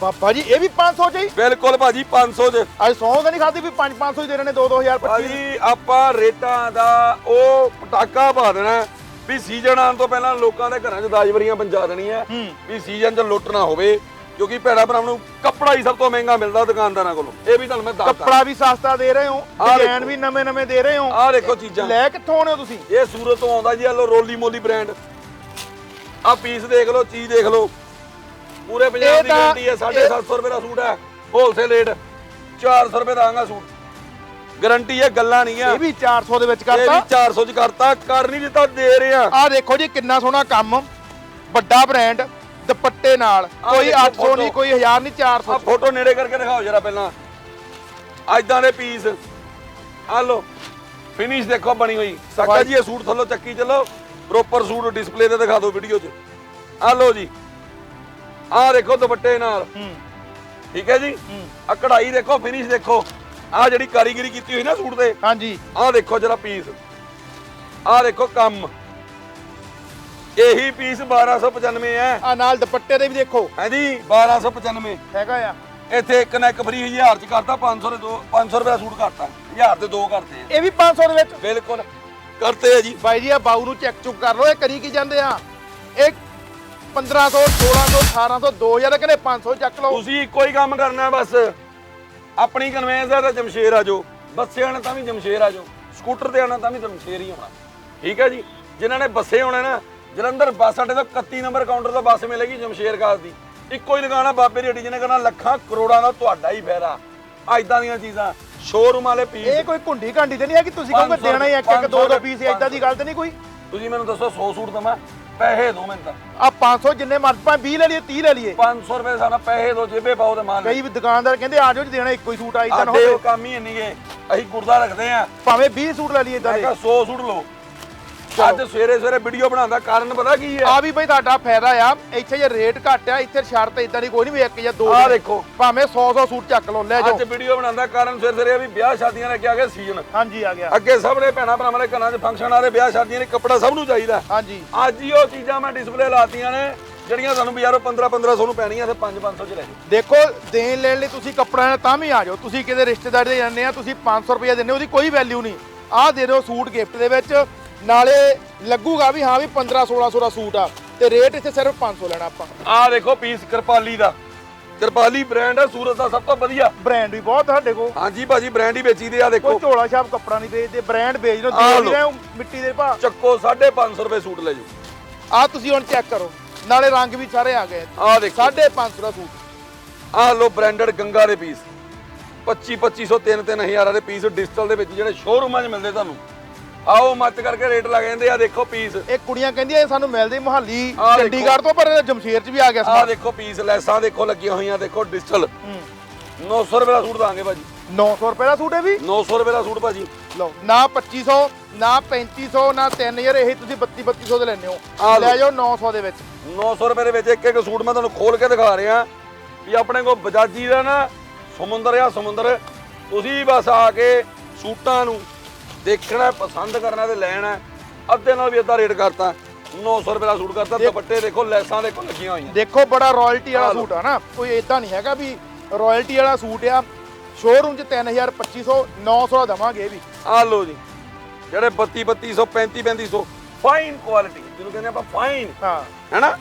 ਬਾਬਾ ਜੀ ਇਹ ਵੀ 500 ਚ ਹੀ? ਬਿਲਕੁਲ ਭਾਜੀ 500 ਚ। ਅੱਜ 100 ਤਾਂ ਨਹੀਂ ਖਾਦੀ ਵੀ 5 500 ਹੀ ਦੇ ਰਹੇ ਨੇ 2 2025 ਭਾਜੀ ਆਪਾਂ ਰੇਟਾਂ ਦਾ ਉਹ ਪਟਾਕਾ ਪਾ ਦੇਣਾ। ਵੀ ਸੀਜ਼ਨ ਆਉਣ ਤੋਂ ਪਹਿਲਾਂ ਲੋਕਾਂ ਦੇ ਘਰਾਂ 'ਚ ਦਾਜਵਰੀਆਂ ਪਹੁੰਚਾ ਦੇਣੀਆਂ। ਵੀ ਸੀਜ਼ਨ 'ਚ ਲੁੱਟ ਨਾ ਹੋਵੇ ਕਿਉਂਕਿ ਭੈੜਾ ਭਰਾਵਾਂ ਨੂੰ ਕੱਪੜਾ ਹੀ ਸਭ ਤੋਂ ਮਹਿੰਗਾ ਮਿਲਦਾ ਦੁਕਾਨਦਾਰਾਂ ਕੋਲੋਂ। ਇਹ ਵੀ ਤੁਹਾਨੂੰ ਮੈਂ ਦੱਸਦਾ। ਕੱਪੜਾ ਵੀ ਸਸਤਾ ਦੇ ਰਹੇ ਹੋ ਡਿਜ਼ਾਈਨ। ਵੀ ਨਵੇਂ ਨਵੇਂ ਦੇ ਰਹੇ ਹੋ। ਆਹ ਦੇਖੋ ਚੀਜ਼ਾਂ। ਲੈ ਕਿੱਥੋਂ ਆਉਣੇ ਹੋ ਤੁਸੀਂ? ਇਹ ਸੂਰਤ ਤੋਂ ਆਉਂਦਾ ਜੀ ਆ ਲੋ ਰੋਲੀ ਮੋਲੀ ਬ੍ਰਾਂਡ ਆ ਪੀਸ ਦੇਖ ਲਓ ਚੀਜ਼ ਦੇਖ ਲਓ। ਪੂਰੇ ਪੰਜਾਬ ਦੀ ਗਾਰੰਟੀ ਹੈ 750 ਰੁਪਏ ਦਾ ਸੂਟ ਹੈ ਹੋਲਸੇਲ ਰੇਟ 400 ਰੁਪਏ ਦਾ ਆਂਗਾ ਸੂਟ। ਗਾਰੰਟੀ ਹੈ ਗੱਲਾਂ ਨਹੀਂ ਆ। ਇਹ ਵੀ 400 ਦੇ ਵਿੱਚ ਇਹ ਵੀ ਕਰਤਾ 400 ਚ ਕਰਤਾ ਕਰ ਨਹੀਂ ਦਿੱਤਾ ਦੇ ਰਹੇ। ਆ ਦੇਖੋ ਜੀ ਕਿੰਨਾ ਸੋਹਣਾ ਕੰਮ। ਵੱਡਾ ਬ੍ਰਾਂਡ ਦੁਪੱਟੇ ਨਾਲ। ਕੋਈ ਦੇਖੋ 800 ਨਹੀਂ। ਕੋਈ 1000 ਨਹੀਂ 400 ਆ ਫੋਟੋ ਨੇੜੇ ਕਰਕੇ ਦਿਖਾਓ ਜਰਾ ਪਹਿਲਾਂ। ਐਦਾਂ ਦੇ ਪੀਸ ਆ ਲੋ ਫਿਨਿਸ਼ ਦੇਖੋ ਬਣੀ ਹੋਈ। ਸਾਕਾ ਜੀ। ਇਹ ਸੂਟ ਥੱਲੋਂ ਚੱਕੀ ਚੱਲੋ। ਪ੍ਰੋਪਰ ਸੂਟ ਡਿਸਪਲੇ ਤੇ ਦਿਖਾ ਦਿਓ ਵੀਡੀਓ 'ਚ। ਆ ਲੋ ਜੀ। ਆ ਦੇਖੋ ਦੁਪੱਟੇ ਨਾਲ। ਹੂੰ। ਠੀਕ ਹੈ ਜੀ? ਆ ਕਢਾਈ ਦੇਖੋ ਫਿਨਿਸ਼ ਦੇਖੋ। ਆ ਜਿਹੜੀ ਕਾਰੀਗਰੀ ਕੀਤੀ ਹੋਈ ਨਾ ਸੂਟ ਤੇ। ਹਾਂਜੀ। ਆ ਦੇਖੋ ਜਰਾ ਪੀਸ ਆ ਦੇਖੋ ਕੰਮ। ਇਹੀ ਪੀਸ 1295 ਹੈ। ਆ ਨਾਲ ਦੁਪੱਟੇ ਦੇ ਵੀ ਦੇਖੋ। ਹੈ ਜੀ 1295 ਹੈਗਾ ਆ। ਇੱਥੇ ਇੱਕ ਨੈਕ ਫਰੀ 1000 ਚ ਕਰਤਾ 500 ਦੇ ਦੋ 500 ਰੁਪਏ ਦਾ ਸੂਟ ਕਰਤਾ। 1000 ਦੇ ਦੋ ਕਰਤੇ ਆ। ਇਹ ਵੀ 500 ਦੇ ਵਿੱਚ। ਬਿਲਕੁਲ। ਕਰਤੇ ਆ ਜੀ। ਬਾਈ ਜੀ ਆ ਬਾਊ ਨੂੰ ਚੈੱਕ ਚੁੱਕ ਕਰ ਲਓ ਇਹ ਕਰੀ ਕੀ ਜਾਂਦੇ ਆ? ਇਹ 1500 1600 1800 2000 ਦਾ ਕਹਿੰਦੇ 500 ਚੱਕ ਲਓ। ਤੁਸੀਂ ਇੱਕੋ ਹੀ ਕੰਮ ਕਰਨਾ ਬਸ। ਆਪਣੀ ਕਨਵੈਂਸ ਦਾ ਤਾਂ ਜਮਸ਼ੇਰ ਆ ਜਾਓ। ਬੱਸੇ ਆਣਾ ਤਾਂ ਵੀ ਜਮਸ਼ੇਰ ਆ ਜਾਓ। ਸਕੂਟਰ ਤੇ ਆਣਾ ਤਾਂ ਵੀ ਜਮਸ਼ੇਰ ਹੀ ਆਉਣਾ। ਠੀਕ ਹੈ ਜੀ? ਜਿਨ੍ਹਾਂ ਨੇ ਬੱਸੇ ਆਉਣਾ ਨਾ ਜਲੰਧਰ ਬੱਸ ਅੱਡੇ ਤੋਂ 31 ਨੰਬਰ ਕਾਊਂਟਰ ਤੋਂ ਬੱਸ ਮਿਲੇਗੀ ਜਮਸ਼ੇਰ ਖਾਸ ਦੀ। ਇੱਕੋ ਹੀ ਲਗਾਣਾ ਬਾਬੇ ਦੀ ਹੱਡੀ ਜਿਹਨੇ ਕਰਨਾ ਲੱਖਾਂ ਕਰੋੜਾਂ ਦਾ ਤੁਹਾਡਾ ਹੀ ਫਾਇਦਾ। ਆ ਇਦਾਂ ਦੀਆਂ ਚੀਜ਼ਾਂ ਸ਼ੋਰੂਮ ਵਾਲੇ ਪੀਸ ਇਹ ਕੋਈ ਘੁੰਡੀ ਘਾਂਡੀ ਤੇ ਨਹੀਂ ਹੈ ਕਿ ਤੁਸੀਂ ਕਹੋਗੇ 500 ਦੇਣਾ ਹੀ ਇੱਕ ਇੱਕ ਦੋ ਦੋ ਪੀਸ ਇਦਾਂ ਦੀ ਗੱਲ ਤੇ ਨਹੀਂ ਕੋਈ? ਤੁਸੀਂ ਮੈਨੂੰ ਦੱਸੋ 100 ਸੂਟ ਦਵਾਂ। ਪੈਸੇ ਦੋ ਮੈਨੂੰ ਤਾਂ। ਆ 500 ਜਿੰਨੇ ਮਰਜ਼ੀ ਭਾਵੇਂ 20 ਲੈ ਲਈਏ 30 ਲੈ ਲਈਏ। 500 ਰੁਪਏ ਸਾਡਾ ਪੈਸੇ ਦੋ ਜੇਬੇ ਪਾਓ ਤੇ ਮਾਲ ਕਈ ਵੀ ਦੁਕਾਨਦਾਰ ਕਹਿੰਦੇ ਆ ਜਾਓ ਜੀ ਦੇਣਾ ਇੱਕੋ ਹੀ ਸੂਟ ਆ ਇਦਾਂ ਨਾ ਹੋਵੇ। ਕੰਮ ਹੀ ਇੰਨੀਗੇ ਅਸੀਂ ਗੁਰਦਾ ਰੱਖਦੇ ਆ। ਭਾਵੇਂ 20 ਸੂਟ ਲੈ ਲਈਏ ਇਦਾਂ ਮੈਂ ਦੇ ਕਿਹਾ 100 ਸੂਟ ਲਓ। ਅੱਜ ਸਵੇਰੇ ਸਵੇਰੇ ਵੀਡੀਓ ਬਣਾਉਣ ਦਾ ਕਾਰਨ ਪਤਾ ਕੀ ਹੈ? ਆ ਵੀ ਬਈ ਤੁਹਾਡਾ ਫਾਇਦਾ ਆ ਇੱਥੇ ਜੇ ਰੇਟ ਘੱਟ ਆ ਇੱਥੇ ਸ਼ਰਤ ਇਦਾਂ ਦੀ ਕੋਈ ਨਹੀਂ ਵੀ ਇੱਕ ਜਾਂ ਦੋ ਆਹ ਦੇਖੋ। ਭਾਵੇਂ 100 100 ਸੂਟ ਚੱਕ ਲਓ ਲੈ ਜਾਓ। ਅੱਜ ਵੀਡੀਓ ਬਣਾਉਣ ਦਾ ਕਾਰਨ ਸਵੇਰੇ ਸਵੇਰੇ ਵੀ ਵਿਆਹ ਸ਼ਾਦੀਆਂ ਲੈ ਕੇ ਆ ਸੀਜ਼ਨ ਹਾਂਜੀ ਆ ਗਿਆ। ਅੱਗੇ ਸਭ ਨੇ ਭੈਣਾਂ ਭਰਾਵਾਂ ਦੇ ਘਰਾਂ 'ਚ ਫੰਕਸ਼ਨ ਆ ਰਹੇ ਵਿਆਹ ਸ਼ਾਦੀਆਂ ਨੇ ਕੱਪੜਾ ਸਭ ਨੂੰ ਚਾਹੀਦਾ। ਹਾਂਜੀ। ਅੱਜ ਹੀ ਉਹ ਚੀਜ਼ਾਂ ਮੈਂ ਡਿਸਪਲੇ ਲਾਤੀਆਂ ਨੇ ਜਿਹੜੀਆਂ ਸਾਨੂੰ ਬਾਜ਼ਾਰੋਂ 15 1500 ਨੂੰ ਪੈਣੀਆਂ ਤੇ 5 500 ਚ ਲੈ ਜਾਓ। ਦੇਖੋ ਦੇਣ ਲੈਣ ਲਈ ਤੁਸੀਂ ਕੱਪੜਾ ਤਾਂ ਵੀ ਆ ਜਾਓ। ਤੁਸੀਂ ਕਿਤੇ ਰਿਸ਼ਤੇਦਾਰ ਦੇ ਜਾਂਦੇ ਆ ਤੁਸੀਂ 500 ਰੁਪਏ ਦਿੰਦੇ ਉਹਦੀ ਕੋਈ ਵੈਲਿਊ ਨਹੀਂ। ਆਹ ਦੇ ਦਿਓ ਸੂਟ ਗਿਫਟ ਦੇ ਵਿੱਚ। ਨਾਲੇ ਲੱਗੂਗਾ ਵੀ ਹਾਂ ਵੀ 15 1600 ਦਾ ਸੂਟ ਆ ਤੇ ਰੇਟ ਇੱਥੇ ਸਿਰਫ 500 ਲੈਣਾ ਆਪਾਂ। ਆਹ ਦੇਖੋ ਪੀਸ ਕਿਰਪਾਲੀ ਦਾ। ਕਿਰਪਾਲੀ ਬ੍ਰਾਂਡ ਹੈ ਸੂਰਤ ਦਾ ਸਭ ਤੋਂ ਵਧੀਆ। ਬ੍ਰਾਂਡ ਵੀ ਬਹੁਤ ਸਾਡੇ ਕੋਲ। ਹਾਂਜੀ ਭਾਜੀ ਬ੍ਰਾਂਡ ਹੀ ਵੇਚੀ ਦੇ ਆ ਦੇਖੋ। ਕੋਈ ਝੋਲਾ ਛਾਪ ਕੱਪੜਾ ਨਹੀਂ ਵੇਚਦੇ ਬ੍ਰਾਂਡ ਵੇਚ ਲਓ ਆਹ ਦੇ ਲਓ। ਰਹੇ ਮਿੱਟੀ ਦੇ ਭਾਅ। ਚੱਕੋ 550 ਰੁਪਏ ਸੂਟ ਲੈ ਜਾਓ। ਆਹ ਤੁਸੀਂ ਹੁਣ ਚੈੱਕ ਕਰੋ। ਨਾਲੇ ਰੰਗ ਵੀ ਸਾਰੇ ਆ ਗਏ। ਆਹ ਦੇਖੋ। 550 ਦਾ ਸੂਟ। ਆਹ ਲੋ ਬ੍ਰਾਂਡਡ ਗੰਗਾ ਦੇ ਪੀਸ। 25 2500 3 3000 ਦੇ ਪੀਸ ਡਿਜੀਟਲ ਦੇ ਵਿੱਚ ਜਿਹੜੇ ਸ਼ੋਰੂਮਾਂ 'ਚ ਮਿਲਦੇ ਤੁਹਾਨੂੰ। ਆਓ ਮੱਤ ਕਰਕੇ ਰੇਟ ਲੱਗ ਜਾਂਦੇ ਆ ਦੇਖੋ ਪੀਸ ਇਹ ਕੁੜੀਆਂ ਕਹਿੰਦੀਆਂ ਇਹ ਸਾਨੂੰ ਮਿਲਦੇ ਮੁਹੱਲੀ ਆਹ ਦੇਖੋ। ਚੰਡੀਗੜ੍ਹ ਤੋਂ ਪਰ ਇਹ ਜਮਸ਼ੇਰ 'ਚ ਵੀ ਆ ਗਿਆ ਆਹ ਸਮਾਨ। ਦੇਖੋ ਪੀਸ ਲੈਸਾਂ ਦੇਖੋ ਲੱਗੀਆਂ ਹੋਈਆਂ ਦੇਖੋ ਡਿਜੀਟਲ। ਹੂੰ। 900 ਰੁਪਏ ਦਾ ਸੂਟ ਦਾਂਗੇ ਭਾਜੀ। 900 ਰੁਪਏ ਦਾ ਸੂਟ ਹੈ ਵੀ? 900 ਰੁਪਏ ਦਾ ਸੂਟ ਭਾਜੀ। ਲਓ ਨਾ 2500 ਨਾ 3500 ਨਾ 3000 ਇਹ ਤੁਸੀਂ 32 3200 ਦੇ ਲੈਣੇ ਹੋ। ਆਹ ਲਓ। ਲੈ ਜਾਓ 900 ਦੇ ਵਿੱਚ। 900 ਰੁਪਏ ਦੇ ਵਿੱਚ ਇੱਕ ਇੱਕ ਸੂਟ ਮੈਂ ਤੁਹਾਨੂੰ ਖੋਲ ਕੇ ਦਿਖਾ ਰਿਹਾ ਵੀ ਆਪਣੇ ਕੋਲ ਬਜਾਜੀ ਦਾ ਨਾ ਸਮੁੰਦਰ ਆ ਸਮੁੰਦਰ। ਤੁਸੀਂ ਬਸ ਆ ਕੇ ਸੂਟਾਂ ਨੂੰ ਦੇਖਣਾ ਪਸੰਦ ਕਰਨਾ ਤੇ ਲੈਣਾ। ਅੱਧੇ ਨਾਲ ਵੀ ਅੱਧਾ ਰੇਟ ਕਰਤਾ। 900 ਰੁਪਏ ਦਾ ਸੂਟ ਕਰਤਾ ਦੁਪੱਟੇ ਦੇਖੋ ਲੈਸਾਂ ਦੇਖੋ ਲੱਗੀਆਂ ਹੋਈਆਂ। ਦੇਖੋ ਬੜਾ ਰਾਇਲਟੀ ਵਾਲਾ। ਸੂਟ ਆ ਨਾ। ਕੋਈ ਇਦਾਂ ਨਹੀਂ ਹੈਗਾ ਵੀ ਰਾਇਲਟੀ ਵਾਲਾ ਸੂਟ ਆ। ਸ਼ੋਰੂਮ 'ਚ 3000 2500 900 ਦਾ ਦਵਾਂਗੇ ਵੀ। ਆ ਲਓ ਜੀ। ਜਿਹੜੇ 32 3200 35 3500 ਫਾਈਨ ਕੁਆਲਿਟੀ ਜਿਹਨੂੰ ਕਹਿੰਦੇ ਆਪਾਂ ਫਾਈਨ ਹਾਂ। ਹੈਨਾ?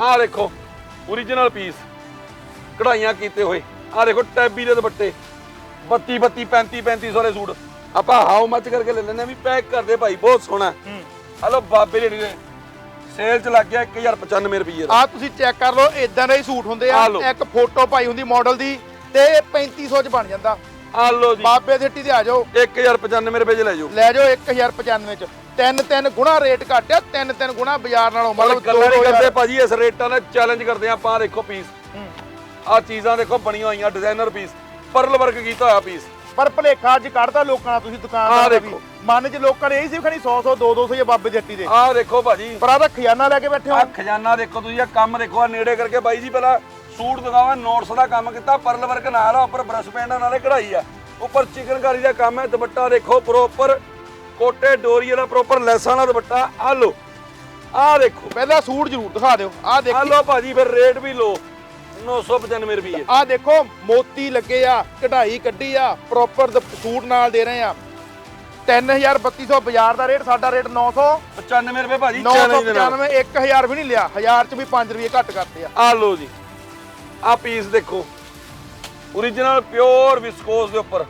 ਆਹ ਦੇਖੋ origignal ਪੀਸ ਕਢਾਈਆਂ ਕੀਤੇ ਹੋਏ। ਆਹ ਦੇਖੋ ਟੈਬੀ ਦੇ ਦੁਪੱਟੇ। 32 32 35 3500 ਵਾਲੇ ਸੂਟ। ਆਪਾਂ ਹਾਉ ਮੱਚ ਕਰਕੇ ਲੈ ਹਾਂ ਵੀ ਪੈਕ ਕਰਦੇ ਭਾਈ ਬਹੁਤ ਸੋਹਣਾ ਹੂੰ। ਹਲੋ ਬਾਬੇ ਜਿਹੜੀ ਦੇ ਸੇਲ ਚ ਲੱਗ ਗਿਆ 1095 ਰੁਪਏ ਦਾ। ਆ ਤੁਸੀਂ ਚੈੱਕ ਕਰ ਲਓ ਇਦਾਂ ਦੇ ਹੀ ਸੂਟ ਹੁੰਦੇ ਆ। ਲਓ। ਇੱਕ ਫੋਟੋ ਪਾਈ ਹੁੰਦੀ ਮਾਡਲ ਦੀ ਤੇ ਇਹ 3500 ਚ ਬਣ ਜਾਂਦਾ। ਆ ਲਓ ਜੀ। ਬਾਬੇ ਦੀ ਹੱਟੀ ਤੇ ਆ ਜਾਓ। 1095 ਰੁਪਏ ਚ ਲੈ ਜਾਓ। ਲੈ ਜਾਓ 1095 ਚ। ਤਿੰਨ ਤਿੰਨ ਗੁਣਾ ਰੇਟ ਘੱਟ ਆ ਤਿੰਨ ਤਿੰਨ ਗੁਣਾ ਬਾਜ਼ਾਰ ਨਾਲੋਂ ਮਤਲਬ ਗੱਲਾਂ ਨਹੀਂ ਕਰਦੇ ਭਾਜੀ ਇਸ ਰੇਟਾਂ ਨਾਲ ਚੈਲੰਜ ਕਰਦੇ ਆ ਆਪਾਂ। ਆਹ ਦੇਖੋ ਪੀਸ। ਆ ਚੀਜ਼ਾਂ ਦੇਖੋ ਬਣੀਆਂ ਹੋਈਆਂ ਡਿਜ਼ਾਈਨਰ ਪੀਸ ਪਰਲ ਵਰਕ ਕੀਤਾ ਹੋਇਆ ਪੀਸ ਪਰ ਭਲੇਖਾ ਅੱਜ ਕੱਢਦਾ ਲੋਕਾਂ ਦਾ ਤੁਸੀਂ ਆਹ ਦੁਕਾਨਦਾਰ ਦਾ ਵੀ। ਦੇਖੋ। ਮਨ 'ਚ ਲੋਕਾਂ ਨੇ ਇਹੀ ਸੀ ਖਣੀ 100 100 200 200 ਜਾਂ ਬਾਬੇ ਦੀ ਹੱਟੀ ਦੇ। ਆਹ ਦੇਖੋ ਭਾਜੀ। ਪਰ ਆਦਾ ਖਜ਼ਾਨਾ ਲੈ ਕੇ ਬੈਠੇ ਹੋ। ਆ ਖਜ਼ਾਨਾ ਦੇਖੋ ਤੁਸੀਂ ਆ ਕੰਮ ਦੇਖੋ ਆ ਨੇੜੇ ਕਰਕੇ ਬਾਈ ਜੀ ਪਹਿਲਾਂ ਸੂਟ ਦਿਖਾਵਾ ਨੋਟਸ ਦਾ ਕੰਮ ਕੀਤਾ ਪਰਲ ਵਰਕ ਨਾਲ ਆ ਉੱਪਰ ਬ੍ਰਸ਼ ਪੈਂਟ ਨਾਲੇ ਕਢਾਈ ਆ। ਉੱਪਰ ਚਿਕਨਕਾਰੀ ਦਾ ਕੰਮ ਹੈ ਦੁਪੱਟਾ ਦੇਖੋ ਪ੍ਰੋਪਰ ਕੋਟੇ ਡੋਰੀ ਦਾ ਪ੍ਰੋਪਰ ਲੈਸਾਂ ਵਾਲਾ ਦੁਪੱਟਾ ਆ ਲਓ। ਆ ਦੇਖੋ। ਪਹਿਲਾਂ ਸੂਟ ਜ਼ਰੂਰ ਦਿਖਾ ਦਿਓ। ਆਹ ਆ ਦੇਖੋ ਲਓ ਭਾਜੀ ਫਿਰ ਰੇਟ ਵੀ ਲਓ। 995 ਰੁਪਏ ਆਹ ਦੇਖੋ ਮੋਤੀ ਲੱਗੇ ਆ ਕਢਾਈ ਕੱਢੀ ਆ ਪ੍ਰੋਪਰ ਸੂਟ ਨਾਲ ਦੇ ਰਹੇ ਆ। 3000 3200 ਬਾਜ਼ਾਰ ਦਾ ਰੇਟ ਸਾਡਾ ਰੇਟ 900 95 ਰੁਪਏ ਭਾਜੀ challenge ਦੇ ਨਾਲ। 995 1000 ਵੀ ਨਹੀਂ ਲਿਆ 1000 ਚ ਵੀ 5 ਰੁਪਏ ਘੱਟ ਕਰਤੇ ਆ। ਆ ਲਓ ਜੀ ਆ ਪੀਸ ਦੇਖੋ। origignal ਪਿਓਰ ਵਿਸਕੋਸ ਦੇ ਉੱਪਰ।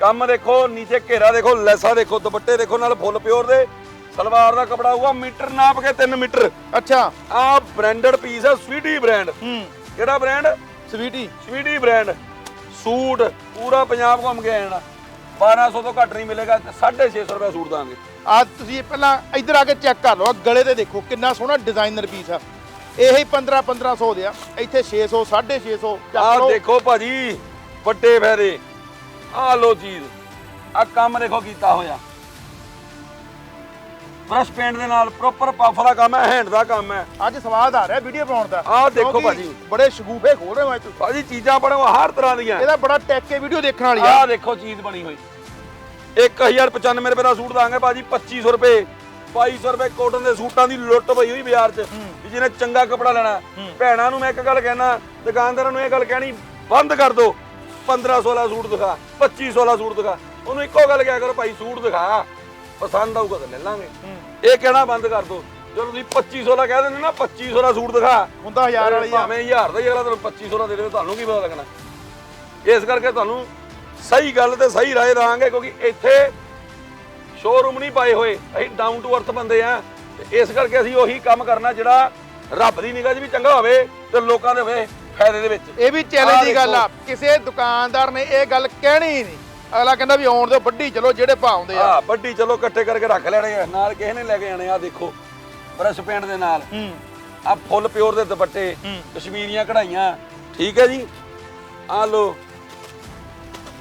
ਕੰਮ ਦੇਖੋ ਨੀਚੇ ਘੇਰਾ ਦੇਖੋ ਲੈਸਾ ਦੇਖੋ ਦੁਪੱਟੇ ਦੇਖੋ ਨਾਲ ਫੁੱਲ ਪਿਓਰ ਦੇ। ਸਲਵਾਰ ਦਾ ਕਪੜਾ ਹੋਊਗਾ ਮੀਟਰ ਨਾਪ ਕੇ 3 ਮੀਟਰ। ਅੱਛਾ। ਆ ਬ੍ਰਾਂਡਡ ਪੀਸ ਹੈ ਸਵੀਟੀ ਬ੍ਰਾਂਡ ਹੂੰ। ਕਿਹੜਾ brand Sweety. Sweety brand suit ਪੂਰਾ ਪੰਜਾਬ ਘੁੰਮ ਕੇ ਆਣਾ 1200 ਤੋਂ ਘੱਟ ਨਹੀਂ ਮਿਲੇਗਾ ਤੇ 650 ਰੁਪਏ ਸੂਟ ਦਾਂਗੇ। ਆ ਤੁਸੀਂ ਪਹਿਲਾਂ ਇੱਧਰ ਆ ਕੇ ਚੈੱਕ ਕਰ ਲਓ ਗਲੇ ਤੇ ਦੇਖੋ ਕਿੰਨਾ ਸੋਹਣਾ ਡਿਜ਼ਾਈਨਰ ਪੀਸ ਆ। ਇਹੀ 15 1500 ਦੇ ਆ। ਇੱਥੇ 600 650 ਆ ਦੇਖੋ ਭਾਜੀ ਵੱਡੇ ਫਾਇਦੇ। ਆ ਲੋ ਚੀਜ਼। ਆ ਕੰਮ ਦੇਖੋ ਕੀਤਾ ਹੋਇਆ। ਬ੍ਰਸ਼ ਪੇਂਟ ਦੇ ਨਾਲ ਪ੍ਰੋਪਰ ਪਫ ਦਾ ਕੰਮ ਹੈ ਹੈਂਡ ਦਾ ਕੰਮ ਹੈ। ਅੱਜ ਸਵਾਦ ਆ ਰਿਹਾ ਵੀਡੀਓ ਬਣਾਉਣ ਦਾ। ਆਹ ਦੇਖੋ ਕਿਉਂਕਿ ਭਾਜੀ। ਬੜੇ ਸ਼ਗੂਫੇ ਖੋਲ ਰਹੇ ਮੈਂ ਤੂੰ ਭਾਜੀ ਚੀਜ਼ਾਂ ਬੜੇ ਹਰ ਤਰ੍ਹਾਂ ਦੀਆਂ। ਇਹਦਾ ਬੜਾ ਟੈਕ ਕੇ ਵੀਡੀਓ ਦੇਖਣ ਵਾਲੀ ਆ। ਆਹ ਦੇਖੋ ਚੀਜ਼ ਬਣੀ ਹੋਈ। 1095 ਰੁਪਏ ਦਾ ਸੂਟ ਦਾਂਗੇ ਭਾਜੀ 2500 ਰੁਪਏ। 2200 ਰੁਪਏ ਕੋਟਨ ਦੇ ਸੂਟਾਂ ਦੀ ਲੁੱਟ ਪਈ ਹੋਈ ਬਾਜ਼ਾਰ 'ਚ। ਵੀ ਜਿਹਨੇ ਚੰਗਾ ਕੱਪੜਾ ਲੈਣਾ। ਭੈਣਾਂ ਨੂੰ ਮੈਂ ਇੱਕ ਗੱਲ ਕਹਿਣਾ ਦੁਕਾਨਦਾਰਾਂ ਨੂੰ ਇਹ ਗੱਲ ਕਹਿਣੀ ਬੰਦ ਕਰ ਦਿਓ 1500 ਵਾਲਾ ਸੂਟ ਦਿਖਾ 2500 ਵਾਲਾ ਸੂਟ ਦਿਖਾ। ਉਹਨੂੰ ਇੱਕੋ ਗੱਲ ਕਿਹਾ ਕਰੋ ਭਾਈ ਸੂਟ ਦਿਖਾ। ਪਸੰਦ ਆਊਗਾ ਤਾਂ ਲੈ ਲਾਂਗੇ। ਇਹ ਕਹਿਣਾ ਬੰਦ ਕਰ ਦਿਓ ਜਦੋਂ ਤੁਸੀਂ 2500 ਦਾ ਕਹਿ ਦਿੰਦੇ ਨਾ 2500 ਦਾ ਸੂਟ ਦਿਖਾ। ਹੁੰਦਾ ਹਜ਼ਾਰ ਵਾਲੀ ਆ। ਭਾਵੇਂ 1000 ਦਾ ਹੀ ਅਗਲਾ ਤੁਹਾਨੂੰ 2500 ਦਾ ਦੇ ਦੇਵੇ ਤੁਹਾਨੂੰ ਕੀ ਪਤਾ ਲੱਗਣਾ। ਇਸ ਕਰਕੇ ਤੁਹਾਨੂੰ ਸਹੀ ਗੱਲ ਤੇ ਸਹੀ ਰਾਏ ਦਾਂਗੇ ਕਿਉਂਕਿ ਇੱਥੇ ਸ਼ੋਰੂਮ ਨਹੀਂ ਪਾਏ ਹੋਏ। ਅਸੀਂ ਡਾਊਨ ਟੂ ਅਰਥ ਬੰਦੇ ਆ। ਤੇ ਇਸ ਕਰਕੇ ਅਸੀਂ ਉਹੀ ਕੰਮ ਕਰਨਾ ਜਿਹੜਾ ਰੱਬ ਦੀ ਨਿਗਾਹ 'ਚ ਵੀ ਚੰਗਾ ਹੋਵੇ ਤੇ ਲੋਕਾਂ ਦੇ ਹੋਵੇ ਫਾਇਦੇ ਦੇ ਵਿੱਚ। ਇਹ ਵੀ ਚੈਲੰਜ ਦੀ ਗੱਲ। ਆ। ਕਿਸੇ ਦੁਕਾਨਦਾਰ ਨੇ ਇਹ ਗੱਲ ਕਹਿਣੀ ਨਹੀਂ। ਅਗਲਾ ਕਹਿੰਦਾ ਵੀ ਆਉਣ ਦਿਓ ਵੱਡੀ ਚਲੋ ਜਿਹੜੇ ਭਾਅ ਆਉਂਦੇ ਆ। ਆ ਵੱਡੀ ਚਲੋ ਇਕੱਠੇ ਕਰਕੇ ਰੱਖ ਲੈਣੇ ਆ। ਨਾਲ ਕਿਸੇ ਨੇ ਲੈ ਕੇ ਜਾਣੇ ਆ ਦੇਖੋ ਬਰਸ਼ ਪੇਂਟ ਦੇ ਨਾਲ। ਹੂੰ। ਆ ਫੁੱਲ ਪਿਓਰ ਦੇ ਦੁਪੱਟੇ ਹੂੰ। ਕਸ਼ਮੀਰੀਆਂ ਕਢਾਈਆਂ। ਠੀਕ ਹੈ ਜੀ? ਆ ਲੋ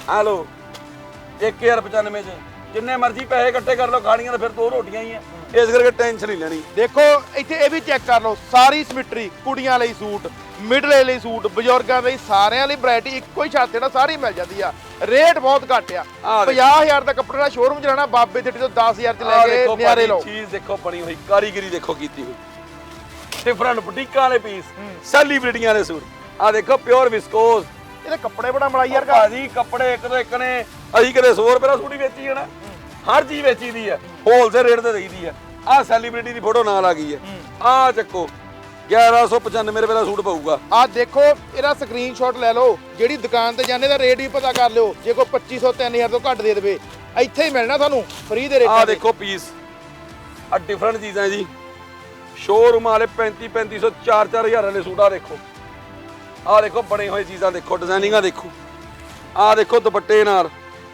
ਆ ਲੋ 1095 ਚ। ਜਿੰਨੇ ਮਰਜ਼ੀ ਪੈਸੇ ਇਕੱਠੇ ਕਰ ਲਓ ਖਾਣੀਆਂ ਤਾਂ ਫਿਰ ਦੋ ਰੋਟੀਆਂ ਹੀ ਆ। ਇਸ ਕਰਕੇ ਟੈਨਸ਼ਨ ਨਹੀਂ ਲੈਣੀ। ਦੇਖੋ ਇੱਥੇ ਇਹ ਵੀ ਚੈੱਕ ਕਰ ਲਓ ਸਾਰੀ ਸਿਮਟਰੀ ਕੁੜੀਆਂ ਲਈ ਸੂਟ ਮਿਡਲੇ ਲਈ ਸੂਟ ਬਜ਼ੁਰਗਾਂ ਲਈ ਸਾਰਿਆਂ ਲਈ ਵੈਰਾਈਟੀ ਇੱਕੋ ਹੀ ਛੱਤ ਜਿਹੜਾ ਸਾਰੀ ਮਿਲ ਜਾਂਦੀ ਆ। ਰੇਟ ਬਹੁਤ ਘੱਟ ਆ। ਆਹ ਦੇਖੋ। 50000 ਦਾ ਕੱਪੜਾ ਦਾ ਸ਼ੋਰੂਮ ਚ ਲੈਣਾ ਬਾਬੇ ਦੇ ਤੋਂ 10000 ਚ ਲੈ ਕੇ ਨਿਆਰੇ ਲਓ। ਚੀਜ਼ ਦੇਖੋ ਬਣੀ ਹੋਈ ਕਾਰੀਗਰੀ ਦੇਖੋ ਕੀਤੀ ਹੋਈ। ਡਿਫਰੈਂਟ ਬੁਟੀਕਾਂ ਵਾਲੇ ਪੀਸ। ਸੈਲੀਬ੍ਰਿਟੀਆਂ ਦੇ ਸੂਟ। ਆ ਦੇਖੋ ਪਿਓਰ ਵਿਸਕੋਸ ਇਹਦੇ ਕੱਪੜੇ ਬੜਾ ਮਲਾਈ ਯਾਰ ਭਾਜੀ ਕੱਪੜੇ ਇੱਕ ਤੋਂ ਇੱਕ ਨੇ ਅਸੀਂ ਕਦੇ 100 ਰੁਪਏ ਦਾ ਸੂਟ ਹੀ ਵੇਚੀ ਜਾਣਾ। ਹਰ ਚੀਜ਼ ਵੇਚੀ ਦੀ ਹੈ ਹੋਲਸੇਲ ਰੇਟ ਤੇ ਦੇਈਦੀ ਹੈ। ਆਹ ਸੈਲੀਬ੍ਰਿਟੀ ਦੀ ਫੋਟੋ ਨਾਲ ਆ ਗਈ ਹੈ। ਆਹ ਚੱਕੋ 1195 ਰੁਪਏ ਦਾ ਸੂਟ ਪਊਗਾ। ਆ ਦੇਖੋ ਇਹਦਾ ਸਕਰੀਨਸ਼ਾਟ ਲੈ ਲਓ ਜਿਹੜੀ ਦੁਕਾਨ ਤੇ ਜਾਂਦੇ ਦਾ ਰੇਟ ਵੀ ਪਤਾ ਕਰ ਲਿਓ ਜੇ ਕੋਈ 2500 3000 ਤੋਂ ਘੱਟ ਦੇ ਦੇਵੇ। ਇੱਥੇ ਹੀ ਮਿਲਣਾ ਤੁਹਾਨੂੰ ਫ੍ਰੀ ਦੇ ਰੇਟਾਂ ਤੇ। ਦੇਖੋ ਪੀਸ ਆ ਡਿਫਰੈਂਟ ਚੀਜ਼ਾਂ ਜੀ। ਸ਼ੋਰੂਮ ਵਾਲੇ 35 3500 4 4000 ਵਾਲੇ ਸੂਟ ਆ ਦੇਖੋ। ਆਹ ਦੇਖੋ ਬਣੇ ਹੋਏ ਚੀਜ਼ਾਂ ਦੇਖੋ ਡਿਜ਼ਾਈਨਿੰਗਾਂ ਦੇਖੋ। ਆਹ ਦੇਖੋ ਦੁਪੱਟੇ ਨਾਲ।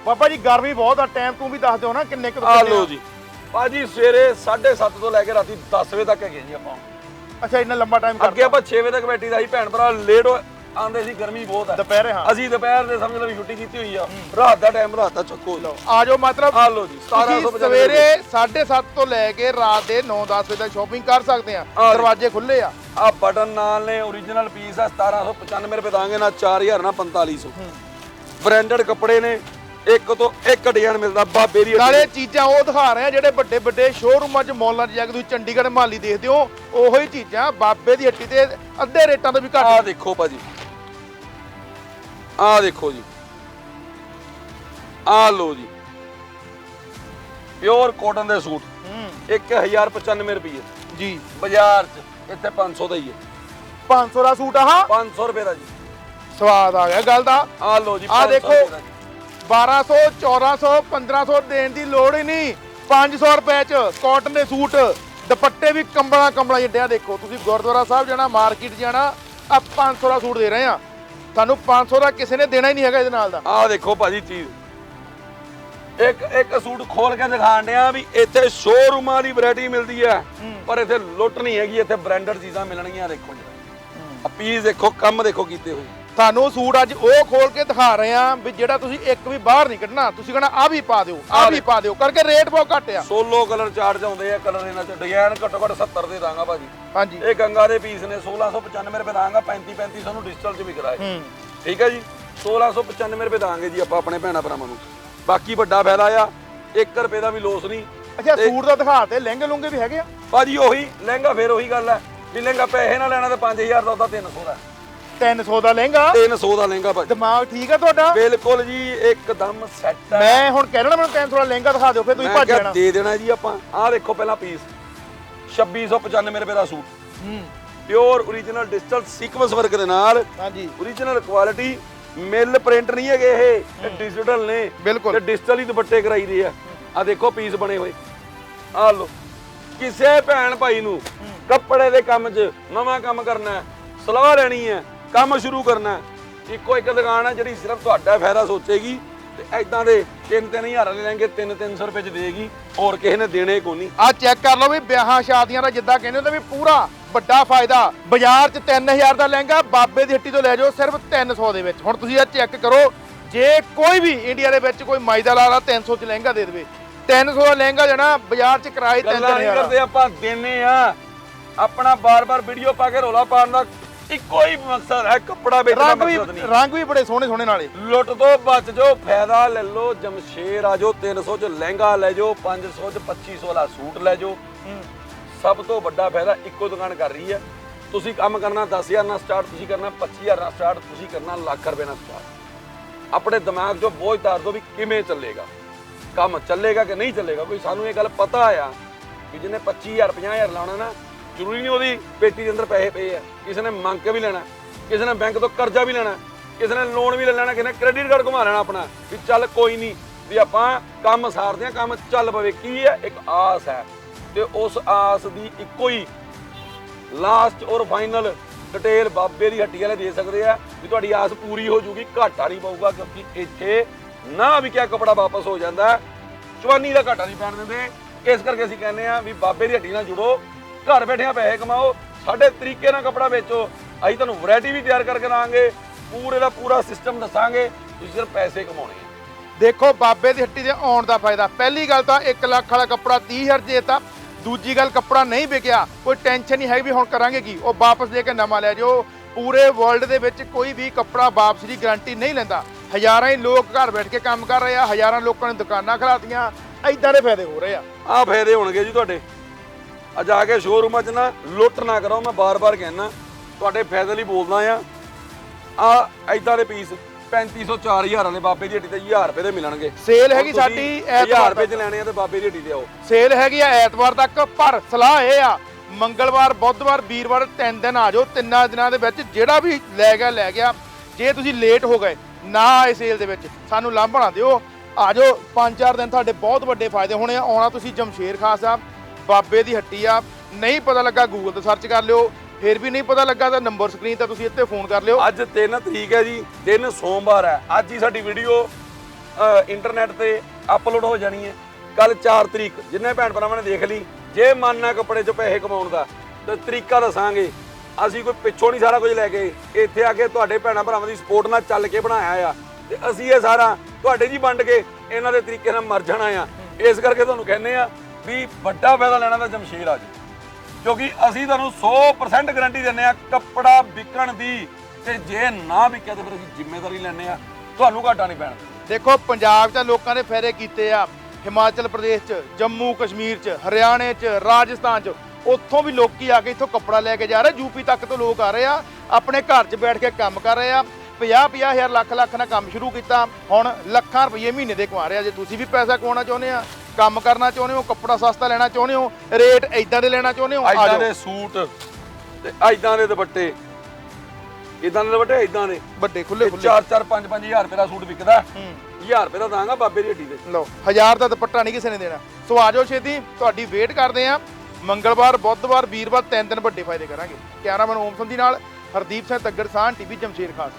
ਬਾਬਾ ਜੀ ਗਰਮੀ ਬਹੁਤ ਆ ਟਾਈਮ ਤੂੰ ਵੀ ਦੱਸ ਦਿਓ ਨਾ ਕਿੰਨੇ ਕੁ ਆ। ਲਓ ਜੀ। ਭਾਜੀ ਸਵੇਰੇ 7:30 ਤੋਂ ਲੈ ਕੇ ਰਾਤੀ 10 ਵਜੇ ਤੱਕ ਹੈਗੇ ਜੀ ਆਪਾਂ। ਅੱਛਾ ਇੰਨਾ ਲੰਬਾ ਟਾਈਮ ਅੱਗੇ ਕਰ ਆਪਾਂ 6 ਵਜੇ ਤੱਕ ਬੈਠੀ ਦਾ ਸੀ ਭੈਣ ਭਰਾ ਲੇਟ ਆਂਦੇ ਸੀ ਗਰਮੀ ਬਹੁਤ ਹੈ। ਦੁਪਹਿਰੇ ਹਾਂ। ਅਸੀਂ ਦੁਪਹਿਰ ਦੇ ਸਮਝ ਲਓ ਵੀ ਛੁੱਟੀ ਕੀਤੀ ਹੋਈ ਆ। ਰਾਤ ਦਾ ਟਾਈਮ ਰਾਤ ਦਾ ਚੱਕੋ ਲਓ ਆ ਜਾਓ ਮਤਲਬ ਆ ਲਓ ਜੀ ਤੁਸੀਂ 1750 ਸਵੇਰੇ 7:30 ਤੋਂ ਲੈ ਕੇ ਰਾਤ ਦੇ 9-10 ਵਜੇ ਤੱਕ ਸ਼ਾਪਿੰਗ ਕਰ ਸਕਦੇ ਆ। ਆ ਦਰਵਾਜ਼ੇ ਖੁੱਲੇ ਆ। ਆ ਬਟਨ ਨਾਲ ਨੇ origignal ਪੀਸ ਆ 1795 ਰੁਪਏ ਦਾਂਗੇ ਨਾ 4000 ਨਾ 4500 ਬ੍ਰਾਂਡਡ ਕੱਪੜੇ ਨੇ ਇੱਕ ਤੋਂ ਇੱਕ ਡਿਜ਼ਾਈਨ ਮਿਲਦਾ ਬਾਬੇ ਦੀ ਨਾਲੇ ਚੀਜ਼ਾਂ ਉਹ ਦਿਖਾ ਰਹੇ ਆ ਜਿਹੜੇ ਵੱਡੇ ਵੱਡੇ ਸ਼ੋਰੂਮਾਂ 'ਚ ਮਾਲਾਂ 'ਚ ਜਾ ਕੇ ਤੁਸੀਂ ਚੰਡੀਗੜ੍ਹ ਮਾਲੀ ਦੇਖਦੇ ਹੋ ਉਹੋ ਹੀ ਚੀਜ਼ਾਂ ਬਾਬੇ ਦੀ ਹੱਟੀ ਤੇ ਅੱਧੇ ਰੇਟਾਂ ਤੋਂ ਵੀ ਘੱਟ ਦੇਖੋ ਭਾਜੀ। ਆਹ ਦੇਖੋ ਜੀ। ਆਹ ਲੋ ਜੀ। ਪਿਓਰ ਕਾਟਨ ਦੇ ਸੂਟ। ਹੂੰ। 1095 ਰੁਪਏ ਜੀ। ਬਾਜ਼ਾਰ 'ਚ ਇੱਥੇ 500 ਦਾ ਹੀ ਹੈ। 500 ਦਾ ਸੂਟ ਆਹ 500 ਰੁਪਏ ਦਾ ਜੀ। ਸਵਾਦ ਆ ਗਿਆ ਗੱਲ ਦਾ। ਆਹ ਲੋ ਜੀ 500 ਦੇਖੋ। ਰੁਪਏ ਦਾ ਜੀ। 1200 1400 1500 ਦੇਣ ਦੀ ਲੋੜ ਹੀ ਨਹੀਂ। 500 ਰੁਪਏ ਚ ਕਾਟਨ ਦੇ ਸੂਟ ਦੁਪੱਟੇ ਵੀ ਕੰਬਲਾਂ ਕੰਬਲਾਂ ਜਿੱਡਿਆ ਦੇਖੋ। ਤੁਸੀਂ ਗੁਰਦੁਆਰਾ ਸਾਹਿਬ ਜਾਣਾ ਮਾਰਕੀਟ ਜਾਣਾ ਆ 500 ਦਾ ਸੂਟ ਦੇ ਰਹੇ ਆ ਤੁਹਾਨੂੰ 500 ਦਾ ਕਿਸੇ ਨੇ ਦੇਣਾ ਹੀ ਨਹੀਂ ਹੈਗਾ ਇਹਦੇ ਨਾਲ ਦਾ। ਆਹ ਦੇਖੋ ਭਾਜੀ ਚੀਜ਼। ਇੱਕ ਇੱਕ ਸੂਟ ਖੋਲ ਕੇ ਦਿਖਾਣ ਡਿਆ ਵੀ ਇੱਥੇ ਸ਼ੋਰੂਮਾਂ ਦੀ ਵੈਰਾਈਟੀ ਮਿਲਦੀ ਹੈ। ਪਰ ਇੱਥੇ ਲੁੱਟ ਨਹੀਂ ਹੈਗੀ ਇੱਥੇ ਬ੍ਰਾਂਡਡ ਚੀਜ਼ਾਂ ਮਿਲਣਗੀਆਂ ਦੇਖੋ ਜੀ। ਆ ਪੀਸ ਦੇਖੋ ਕੰਮ ਦੇਖੋ ਕੀਤੇ ਹੋਏ। ਤੁਹਾਨੂੰ ਸੂਟ ਅੱਜ ਉਹ ਖੋਲ ਕੇ ਦਿਖਾ ਰਹੇ ਆ ਵੀ ਜਿਹੜਾ ਤੁਸੀਂ ਇੱਕ ਵੀ ਬਾਹਰ ਨਹੀਂ ਕੱਢਣਾ। ਤੁਸੀਂ ਕਹਣਾ ਆ ਵੀ ਪਾ ਦਿਓ ਆ ਵੀ ਪਾ ਦਿਓ। ਕਰਕੇ ਰੇਟ ਬਹੁਤ ਘੱਟ ਆ। ਸੋਲੋ ਕਲਰ ਚਾਰਟ ਚ ਆਉਂਦੇ ਆ ਕਲਰ ਇਹਨਾਂ ਚ ਡਿਜ਼ਾਈਨ ਘੱਟੋ ਘੱਟ 70 ਦੇ ਦਾਂਗਾ ਭਾਜੀ। ਹਾਂਜੀ। ਇਹ ਗੰਗਾ ਦੇ ਪੀਸ ਨੇ 1695 ਰੁਪਏ ਦਾਂਗਾ 35 35 ਤੁਹਾਨੂੰ ਡਿਜੀਟਲ ਚ ਵੀ ਕਰਾਏ। ਹੂੰ। ਠੀਕ ਹੈ ਜੀ? 1695 ਰੁਪਏ ਦਾਂਗੇ ਜੀ ਆਪਾਂ ਆਪਣੇ ਭੈਣਾ ਭਰਾਵਾਂ ਨੂੰ। ਬਾਕੀ ਵੱਡਾ ਫਾਇਦਾ ਆ 1 ਰੁਪਏ ਦਾ ਵੀ ਲੋਸ ਨਹੀਂ। ਅੱਛਾ ਸੂਟ ਦਾ ਦਿਖਾ ਤੇ ਲਹਿੰਗੇ ਲੁੰਗੇ ਵੀ ਹੈਗੇ ਆ? ਭਾਜੀ ਉਹੀ ਲਹਿੰਗਾ ਫੇਰ ਉਹੀ ਗੱਲ ਹੈ ਵੀ ਲਹਿੰਗਾ ਪੈਸੇ ਨਾ ਲੈਣਾ ਤੇ 5000 ਦਾ ਉਹਦਾ 300 ਦਾ। 300 ਦਾ ਲਹਿੰਗਾ। 300 ਦਾ ਲਹਿੰਗਾ ਭਾਜੀ। ਦਿਮਾਗ ਠੀਕ ਆ ਤੁਹਾਡਾ? ਬਿਲਕੁਲ ਜੀ ਇੱਕਦਮ ਸੈੱਟ ਹੈ ਮੈਂ ਹੁਣ ਕਹਿ ਰਿਹਾ ਮੈਨੂੰ 300 ਦਾ ਲਹਿੰਗਾ ਦਿਖਾ ਦਿਓ ਫਿਰ ਤੁਸੀਂ ਮੈਂ ਭੱਜ ਕਿਹਾ ਜਾਣਾ। ਦੇ ਦੇਣਾ ਜੀ ਆਪਾਂ। ਆਹ ਦੇਖੋ ਪਹਿਲਾਂ ਪੀਸ 2695 ਰੁਪਏ ਦਾ ਸੂਟ। ਹੂੰ। Pure origignal digital sequence work ਦੇ ਨਾਲ। ਹਾਂਜੀ। Origignal ਕੁਆਲਿਟੀ ਮਿਲ ਪ੍ਰਿੰਟ ਨਹੀਂ ਹੈਗੇ ਇਹ। ਇਹ ਡਿਜੀਟਲ ਨੇ। ਬਿਲਕੁਲ। ਤੇ ਡਿਜੀਟਲ ਹੀ ਦੁਪੱਟੇ ਕਰਾਈ ਦੇ ਆ। ਆ ਦੇਖੋ ਪੀਸ ਬਣੇ ਹੋਏ। ਆ ਲੋ ਕਿਸੇ ਭੈਣ ਭਾਈ ਨੂੰ ਕੱਪੜੇ ਦੇ ਕੰਮ 'ਚ ਨਵਾਂ ਕੰਮ ਕਰਨਾ ਹੈ ਸਲਾਹ ਲੈਣੀ ਹੈ। ਕੰਮ ਸ਼ੁਰੂ ਕਰਨਾ ਇੱਕੋ ਇੱਕ ਦੁਕਾਨ ਹੈ ਜਿਹੜੀ ਸਿਰਫ ਤੁਹਾਡਾ ਫਾਇਦਾ ਸੋਚੇਗੀ ਤੇ ਐਦਾਂ ਦੇ 3-3000 ਵਾਲੇ ਲੈਣਗੇ 3-300 ਰੁਪਏ 'ਚ ਦੇਗੀ ਹੋਰ ਕਿਸੇ ਨੇ ਦੇਣੇ ਕੋਈ ਨਹੀਂ। ਆ ਚੈੱਕ ਕਰ ਲਓ ਵੀ ਵਿਆਹਾਂ ਸ਼ਾਦੀਆਂ ਦਾ ਜਿੱਦਾਂ ਕਹਿੰਦੇ ਹੁੰਦੇ ਵੀ ਪੂਰਾ ਵੱਡਾ ਫਾਇਦਾ। ਬਾਜ਼ਾਰ 'ਚ 3000 ਦਾ ਲਹਿੰਗਾ ਬਾਬੇ ਦੀ ਹੱਟੀ ਤੋਂ ਲੈ ਜਾਓ ਸਿਰਫ 300 ਦੇ ਵਿੱਚ। ਹੁਣ ਤੁਸੀਂ ਇਹ ਚੈੱਕ ਕਰੋ ਜੇ ਕੋਈ ਵੀ ਇੰਡੀਆ ਦੇ ਵਿੱਚ ਕੋਈ ਮਾਈਦਾ ਲਾਲਾ 300 ਚ ਲਹਿੰਗਾ ਦੇ ਦੇਵੇ। 300 ਦਾ ਲਹਿੰਗਾ ਜਿਹੜਾ ਬਾਜ਼ਾਰ 'ਚ ਕਿਰਾਏ ਗੱਲਾਂ ਨਹੀਂ 3000 ਕਰਦੇ ਆਪਾਂ ਦੇਨੇ ਆ। ਆਪਣਾ ਬਾਰ-ਬਾਰ ਵੀਡੀਓ ਪਾ ਕੇ ਰੋਲਾ ਪਾਉਣ ਦਾ ਇੱਕੋ ਹੀ ਮਕਸਦ ਹੈ ਕੱਪੜਾ ਵੇਚਣਾ ਰੰਗ ਵੀ ਮਕਸਦ ਨਹੀਂ। ਰੰਗ ਵੀ ਬੜੇ ਸੋਹਣੇ ਸੋਹਣੇ ਨਾਲੇ ਲੁੱਟ ਤੋਂ ਬਚ ਜਾਓ ਫਾਇਦਾ ਲੈ ਲਓ ਜਮਸ਼ੇਰ ਆ ਜਾਓ 300 ਚ ਲਹਿੰਗਾ ਲੈ ਜਾਓ 500 ਚ 2500 ਵਾਲਾ ਸੂਟ ਲੈ ਜਾਓ। ਸਭ ਤੋਂ ਵੱਡਾ ਫਾਇਦਾ ਇੱਕੋ ਦੁਕਾਨ ਕਰ ਰਹੀ ਹੈ। ਤੁਸੀਂ ਕੰਮ ਕਰਨਾ 10000 ਨਾਲ ਸਟਾਰਟ ਤੁਸੀਂ ਕਰਨਾ 25000 ਨਾਲ ਸਟਾਰਟ ਤੁਸੀਂ ਕਰਨਾ ਲੱਖ ਰੁਪਏ ਨਾਲ ਸਟਾਰਟ ਆਪਣੇ ਦਿਮਾਗ 'ਚੋਂ ਬੋਝ ਤਾਰ ਦਿਓ ਵੀ ਕਿਵੇਂ ਚੱਲੇਗਾ। ਕੰਮ ਚੱਲੇਗਾ ਕਿ ਨਹੀਂ ਚੱਲੇਗਾ? ਕੋਈ ਸਾਨੂੰ ਇਹ ਗੱਲ ਪਤਾ ਆ ਵੀ ਜਿਹਨੇ 25000 50000 ਲਾਉਣਾ ਨਾ ਜ਼ਰੂਰੀ ਨਹੀਂ ਉਹਦੀ ਪੇਟੀ ਦੇ ਅੰਦਰ ਪੈਸੇ ਪਏ ਆ। ਕਿਸੇ ਨੇ ਮੰਗ ਕੇ ਵੀ ਲੈਣਾ, ਕਿਸੇ ਨੇ ਬੈਂਕ ਤੋਂ ਕਰਜ਼ਾ ਵੀ ਲੈਣਾ, ਕਿਸੇ ਨੇ ਲੋਨ ਵੀ ਲੈ ਲੈਣਾ, ਕਿਸੇ ਨੇ ਕ੍ਰੈਡਿਟ ਕਾਰਡ ਘੁਮਾ ਲੈਣਾ ਆਪਣਾ ਵੀ ਚੱਲ ਕੋਈ ਨਹੀਂ, ਵੀ ਆਪਾਂ ਕੰਮ ਸਾਰਦੇ ਆ ਕੰਮ ਚੱਲ ਪਵੇ। ਕੀ ਹੈ? ਇੱਕ ਆਸ ਹੈ ਤੇ ਉਸ ਆਸ ਦੀ ਇੱਕੋ ਹੀ ਲਾਸਟ ਔਰ ਫਾਈਨਲ ਡਿਟੇਲ ਬਾਬੇ ਦੀ ਹੱਟੀ ਵਾਲੇ ਦੇ ਸਕਦੇ ਆ ਵੀ ਤੁਹਾਡੀ ਆਸ ਪੂਰੀ ਹੋ ਜੂਗੀ, ਘਾਟਾ ਨਹੀਂ ਪਊਗਾ ਕਿਉਂਕਿ ਇੱਥੇ ਨਾ ਵੀ ਕਿਆ ਕਪੜਾ ਵਾਪਸ ਹੋ ਜਾਂਦਾ ਚਵਾਨੀ ਦਾ ਘਾਟਾ ਨਹੀਂ ਪੈਣ ਦਿੰਦੇ। ਇਸ ਕਰਕੇ ਅਸੀਂ ਕਹਿੰਦੇ ਆ ਵੀ ਬਾਬੇ ਦੀ ਹੱਟੀ ਨਾਲ ਜੁੜੋ। ਘਰ ਬੈਠਿਆਂ ਪੈਸੇ ਕਮਾਓ ਸਾਡੇ ਤਰੀਕੇ ਨਾਲ ਕਪੜਾ ਵੇਚੋ। ਅਸੀਂ ਤੁਹਾਨੂੰ ਵੈਰਾਈਟੀ ਵੀ ਤਿਆਰ ਕਰਕੇ ਦਾਂਗੇ ਪੂਰੇ ਦਾ ਪੂਰਾ ਸਿਸਟਮ ਦੱਸਾਂਗੇ ਤੁਸੀਂ ਸਿਰਫ ਪੈਸੇ ਕਮਾਉਣੇ ਆ। ਦੇਖੋ ਬਾਬੇ ਦੀ ਹੱਟੀ ਦੇ ਆਉਣ ਦਾ ਫਾਇਦਾ। ਪਹਿਲੀ ਗੱਲ ਤਾਂ 1 ਲੱਖ ਵਾਲਾ ਕੱਪੜਾ 30000 ਚ ਦੇਤਾ। ਦੂਜੀ ਗੱਲ ਕੱਪੜਾ ਨਹੀਂ ਵਿਕਿਆ। ਕੋਈ ਟੈਨਸ਼ਨ ਨਹੀਂ ਹੈ ਵੀ ਹੁਣ ਕਰਾਂਗੇ ਕੀ। ਉਹ ਵਾਪਸ ਦੇ ਕੇ ਨਵਾਂ ਲੈ ਜਾਓ। ਪੂਰੇ ਵਰਲਡ ਦੇ ਵਿੱਚ ਕੋਈ ਵੀ ਕੱਪੜਾ ਵਾਪਸ ਦੀ ਗਾਰੰਟੀ ਨਹੀਂ ਲੈਂਦਾ। ਹਜ਼ਾਰਾਂ ਹੀ ਲੋਕ ਘਰ ਬੈਠ ਕੇ ਕੰਮ ਕਰ ਰਹੇ ਆ ਹਜ਼ਾਰਾਂ ਲੋਕਾਂ ਨੇ ਦੁਕਾਨਾਂ ਖਲਾਤੀਆਂ ਐਦਾਂ ਦੇ ਫਾਇਦੇ ਹੋ ਰਹੇ ਆ। ਆਹ ਫਾਇਦੇ ਹੋਣਗੇ ਜੀ ਤੁਹਾਡੇ। ਆ ਜਾ ਕੇ ਸ਼ੋਰੂਮਾਂ 'ਚ ਨਾ ਲੁੱਟ ਨਾ ਕਰੋ ਮੈਂ ਬਾਰ-ਬਾਰ ਕਹਿਣਾ ਤੁਹਾਡੇ ਫਾਇਦੇ ਲਈ ਬੋਲਦਾ ਆ। ਆ ਐਦਾਂ ਦੇ ਪੀਸ 3500 4000 ਵਾਲੇ ਬਾਬੇ ਦੀ ਹੱਟੀ ਤੇ 1000 ਰੁਪਏ ਦੇ ਮਿਲਣਗੇ। ਸੇਲ ਹੈਗੀ ਸਾਡੀ 1000 ਐਤਵਾਰ ਰੁਪਏ ਤੱਕ। 'ਚ ਲੈਣੇ ਆ ਤੇ ਬਾਬੇ ਦੀ ਹੱਟੀ ਤੇ ਆਓ ਸੇਲ ਹੈਗੀ ਆ ਐਤਵਾਰ ਤੱਕ ਪਰ ਸਲਾਹ ਇਹ ਆ ਮੰਗਲਵਾਰ ਬੁੱਧਵਾਰ ਵੀਰਵਾਰ ਤਿੰਨ ਦਿਨ ਆ ਜਾਓ ਤਿੰਨਾਂ ਦਿਨਾਂ ਦੇ ਵਿੱਚ ਜਿਹੜਾ ਵੀ ਲੈ ਗਿਆ ਲੈ ਗਿਆ। ਜੇ ਤੁਸੀਂ ਲੇਟ ਹੋ ਗਏ ਨਾ ਆਏ ਸੇਲ ਦੇ ਵਿੱਚ ਸਾਨੂੰ ਲਾਂਭਣਾ ਦਿਓ। ਆ ਜਾਓ ਪੰਜ ਚਾਰ ਦਿਨ ਤੁਹਾਡੇ ਬਹੁਤ ਵੱਡੇ ਫਾਇਦੇ ਹੋਣੇ ਆ। ਆਉਣਾ ਤੁਸੀਂ ਜਮਸ਼ੇਰ ਖਾਸ ਸਾਹਿਬ ਬਾਬੇ ਦੀ ਹੱਟੀ ਆ। ਨਹੀਂ ਪਤਾ ਲੱਗਾ ਗੂਗਲ ਤੇ ਸਰਚ ਕਰ ਲਿਓ। ਫਿਰ ਵੀ ਨਹੀਂ ਪਤਾ ਲੱਗਾ ਤਾਂ ਨੰਬਰ ਸਕਰੀਨ ਤੇ ਤੁਸੀਂ ਇੱਥੇ ਫੋਨ ਕਰ ਲਿਓ। ਅੱਜ 3 ਤਰੀਕ ਹੈ ਜੀ, ਦਿਨ ਸੋਮਵਾਰ ਹੈ। ਅੱਜ ਹੀ ਸਾਡੀ ਵੀਡੀਓ ਇੰਟਰਨੈਟ ਤੇ ਅਪਲੋਡ ਹੋ ਜਾਣੀ ਹੈ। ਕੱਲ 4 ਤਰੀਕ, ਜਿੰਨੇ ਭੈਣ ਭਰਾਵਾਂ ਨੇ ਦੇਖ ਲਈ, ਜੇ ਮਨ ਹੈ ਕੱਪੜੇ 'ਚੋਂ ਪੈਸੇ ਕਮਾਉਣ ਦਾ, ਤਾਂ ਤਰੀਕਾ ਦੱਸਾਂਗੇ। ਅਸੀਂ ਕੋਈ ਪਿੱਛੋਂ ਨਹੀਂ ਸਾਰਾ ਕੁਝ ਲੈ ਕੇ, ਇੱਥੇ ਆ ਕੇ ਤੁਹਾਡੇ ਭੈਣਾਂ ਭਰਾਵਾਂ ਦੀ ਸਪੋਰਟ ਨਾਲ ਚੱਲ ਕੇ ਬਣਾਇਆ ਆ। ਤੇ ਅਸੀਂ ਇਹ ਸਾਰਾ ਤੁਹਾਡੇ ਜੀ ਵੰਡ ਕੇ, ਇਹਨਾਂ ਦੇ ਤਰੀਕੇ ਨਾਲ ਮਰ ਜਾਣਾ ਆ। ਇਸ ਕਰਕੇ ਤੁਹਾਨੂੰ ਕਹਿੰਦੇ ਆ ਵੀ ਵੱਡਾ ਫਾਇਦਾ ਲੈਣਾ ਤਾਂ ਜਮਸ਼ੀਰ ਆ ਜੀ। ਕਿਉਂਕਿ ਅਸੀਂ ਤੁਹਾਨੂੰ 100% ਗਾਰੰਟੀ ਦਿੰਦੇ ਆ ਕੱਪੜਾ ਵਿਕਣ ਦੀ ਤੇ ਜੇ ਨਾ ਵਿਕਿਆ ਤੇ ਫਿਰ ਅਸੀਂ ਜ਼ਿੰਮੇਵਾਰੀ ਲੈਂਦੇ ਆ ਤੁਹਾਨੂੰ ਘਾਟਾ ਨਹੀਂ ਪੈਣਾ। ਦੇਖੋ, ਪੰਜਾਬ 'ਚ ਲੋਕਾਂ ਨੇ ਫੇਰੇ ਕੀਤੇ ਆ। ਹਿਮਾਚਲ ਪ੍ਰਦੇਸ਼ 'ਚ, ਜੰਮੂ ਕਸ਼ਮੀਰ 'ਚ, ਹਰਿਆਣੇ 'ਚ, ਰਾਜਸਥਾਨ 'ਚ, ਉੱਥੋਂ ਵੀ ਲੋਕੀ ਆ ਕੇ ਇੱਥੋਂ ਕੱਪੜਾ ਲੈ ਕੇ ਜਾ ਰਹੇ। ਯੂਪੀ ਤੱਕ ਤੋਂ ਲੋਕ ਆ ਰਹੇ ਆ। ਆਪਣੇ ਘਰ 'ਚ ਬੈਠ ਕੇ ਕੰਮ ਕਰ ਰਹੇ ਆ। 50 ਹਜ਼ਾਰ ਲੱਖ ਲੱਖ ਨਾਲ ਕੰਮ ਸ਼ੁਰੂ ਕੀਤਾ। ਹੁਣ ਲੱਖਾਂ ਰੁਪਏ ਮਹੀਨੇ ਦੇ ਕਮਾ ਰਿਹਾ ਜੇ ਤੁਸੀਂ ਵੀ ਪੈਸਾ ਕਮਾਉਣਾ ਚਾਹੁੰਦੇ ਆ ਕੰਮ ਕਰਨਾ ਚਾਹੁੰਦੇ ਹੋ ਕੱਪੜਾ ਸਸਤਾ ਲੈਣਾ ਚਾਹੁੰਦੇ ਹੋ ਰੇਟ ਇਦਾਂ ਦੇ ਲੈਣਾ ਚਾਹੁੰਦੇ ਹੋ ਆ ਐਦਾਂ ਜਾਓ। ਦੇ ਸੂਟ ਤੇ ਐਦਾਂ ਦੇ ਦੁਪੱਟੇ। ਇਦਾਂ ਦੇ ਦੁਪੱਟੇ ਇਦਾਂ ਦੇ। ਵੱਡੇ ਖੁੱਲੇ ਖੁੱਲੇ 4 4 5 5000 ਰੁਪਏ ਦਾ ਸੂਟ ਵਿਕਦਾ। ਹੂੰ। 1000 ਰੁਪਏ ਦਾ ਦਾਂਗਾ ਬਾਬੇ ਦੀ ਹੱਟੀ ਤੇ। ਲਓ ਹਜ਼ਾਰ ਦਾ ਦੁਪੱਟਾ ਨਹੀਂ ਕਿਸੇ ਨੇ ਦੇਣਾ। ਸੋ ਆ ਜਾਓ ਛੇਤੀ ਤੁਹਾਡੀ ਵੇਟ ਕਰਦੇ ਆ। ਮੰਗਲਵਾਰ ਬੁੱਧਵਾਰ ਵੀਰਵਾਰ ਤਿੰਨ ਦਿਨ ਵੱਡੇ ਫਾਇਦੇ ਕਰਾਂਗੇ। ਕੈਮਰਾਮੈਨ ਓਮ ਸੰਧੀ ਨਾਲ ਹਰਦੀਪ ਸਿੰਘ ਤੱਗੜ ਸਾਹ ਟੀਵੀ ਜਮਸ਼ੇਰ ਖਾਸ।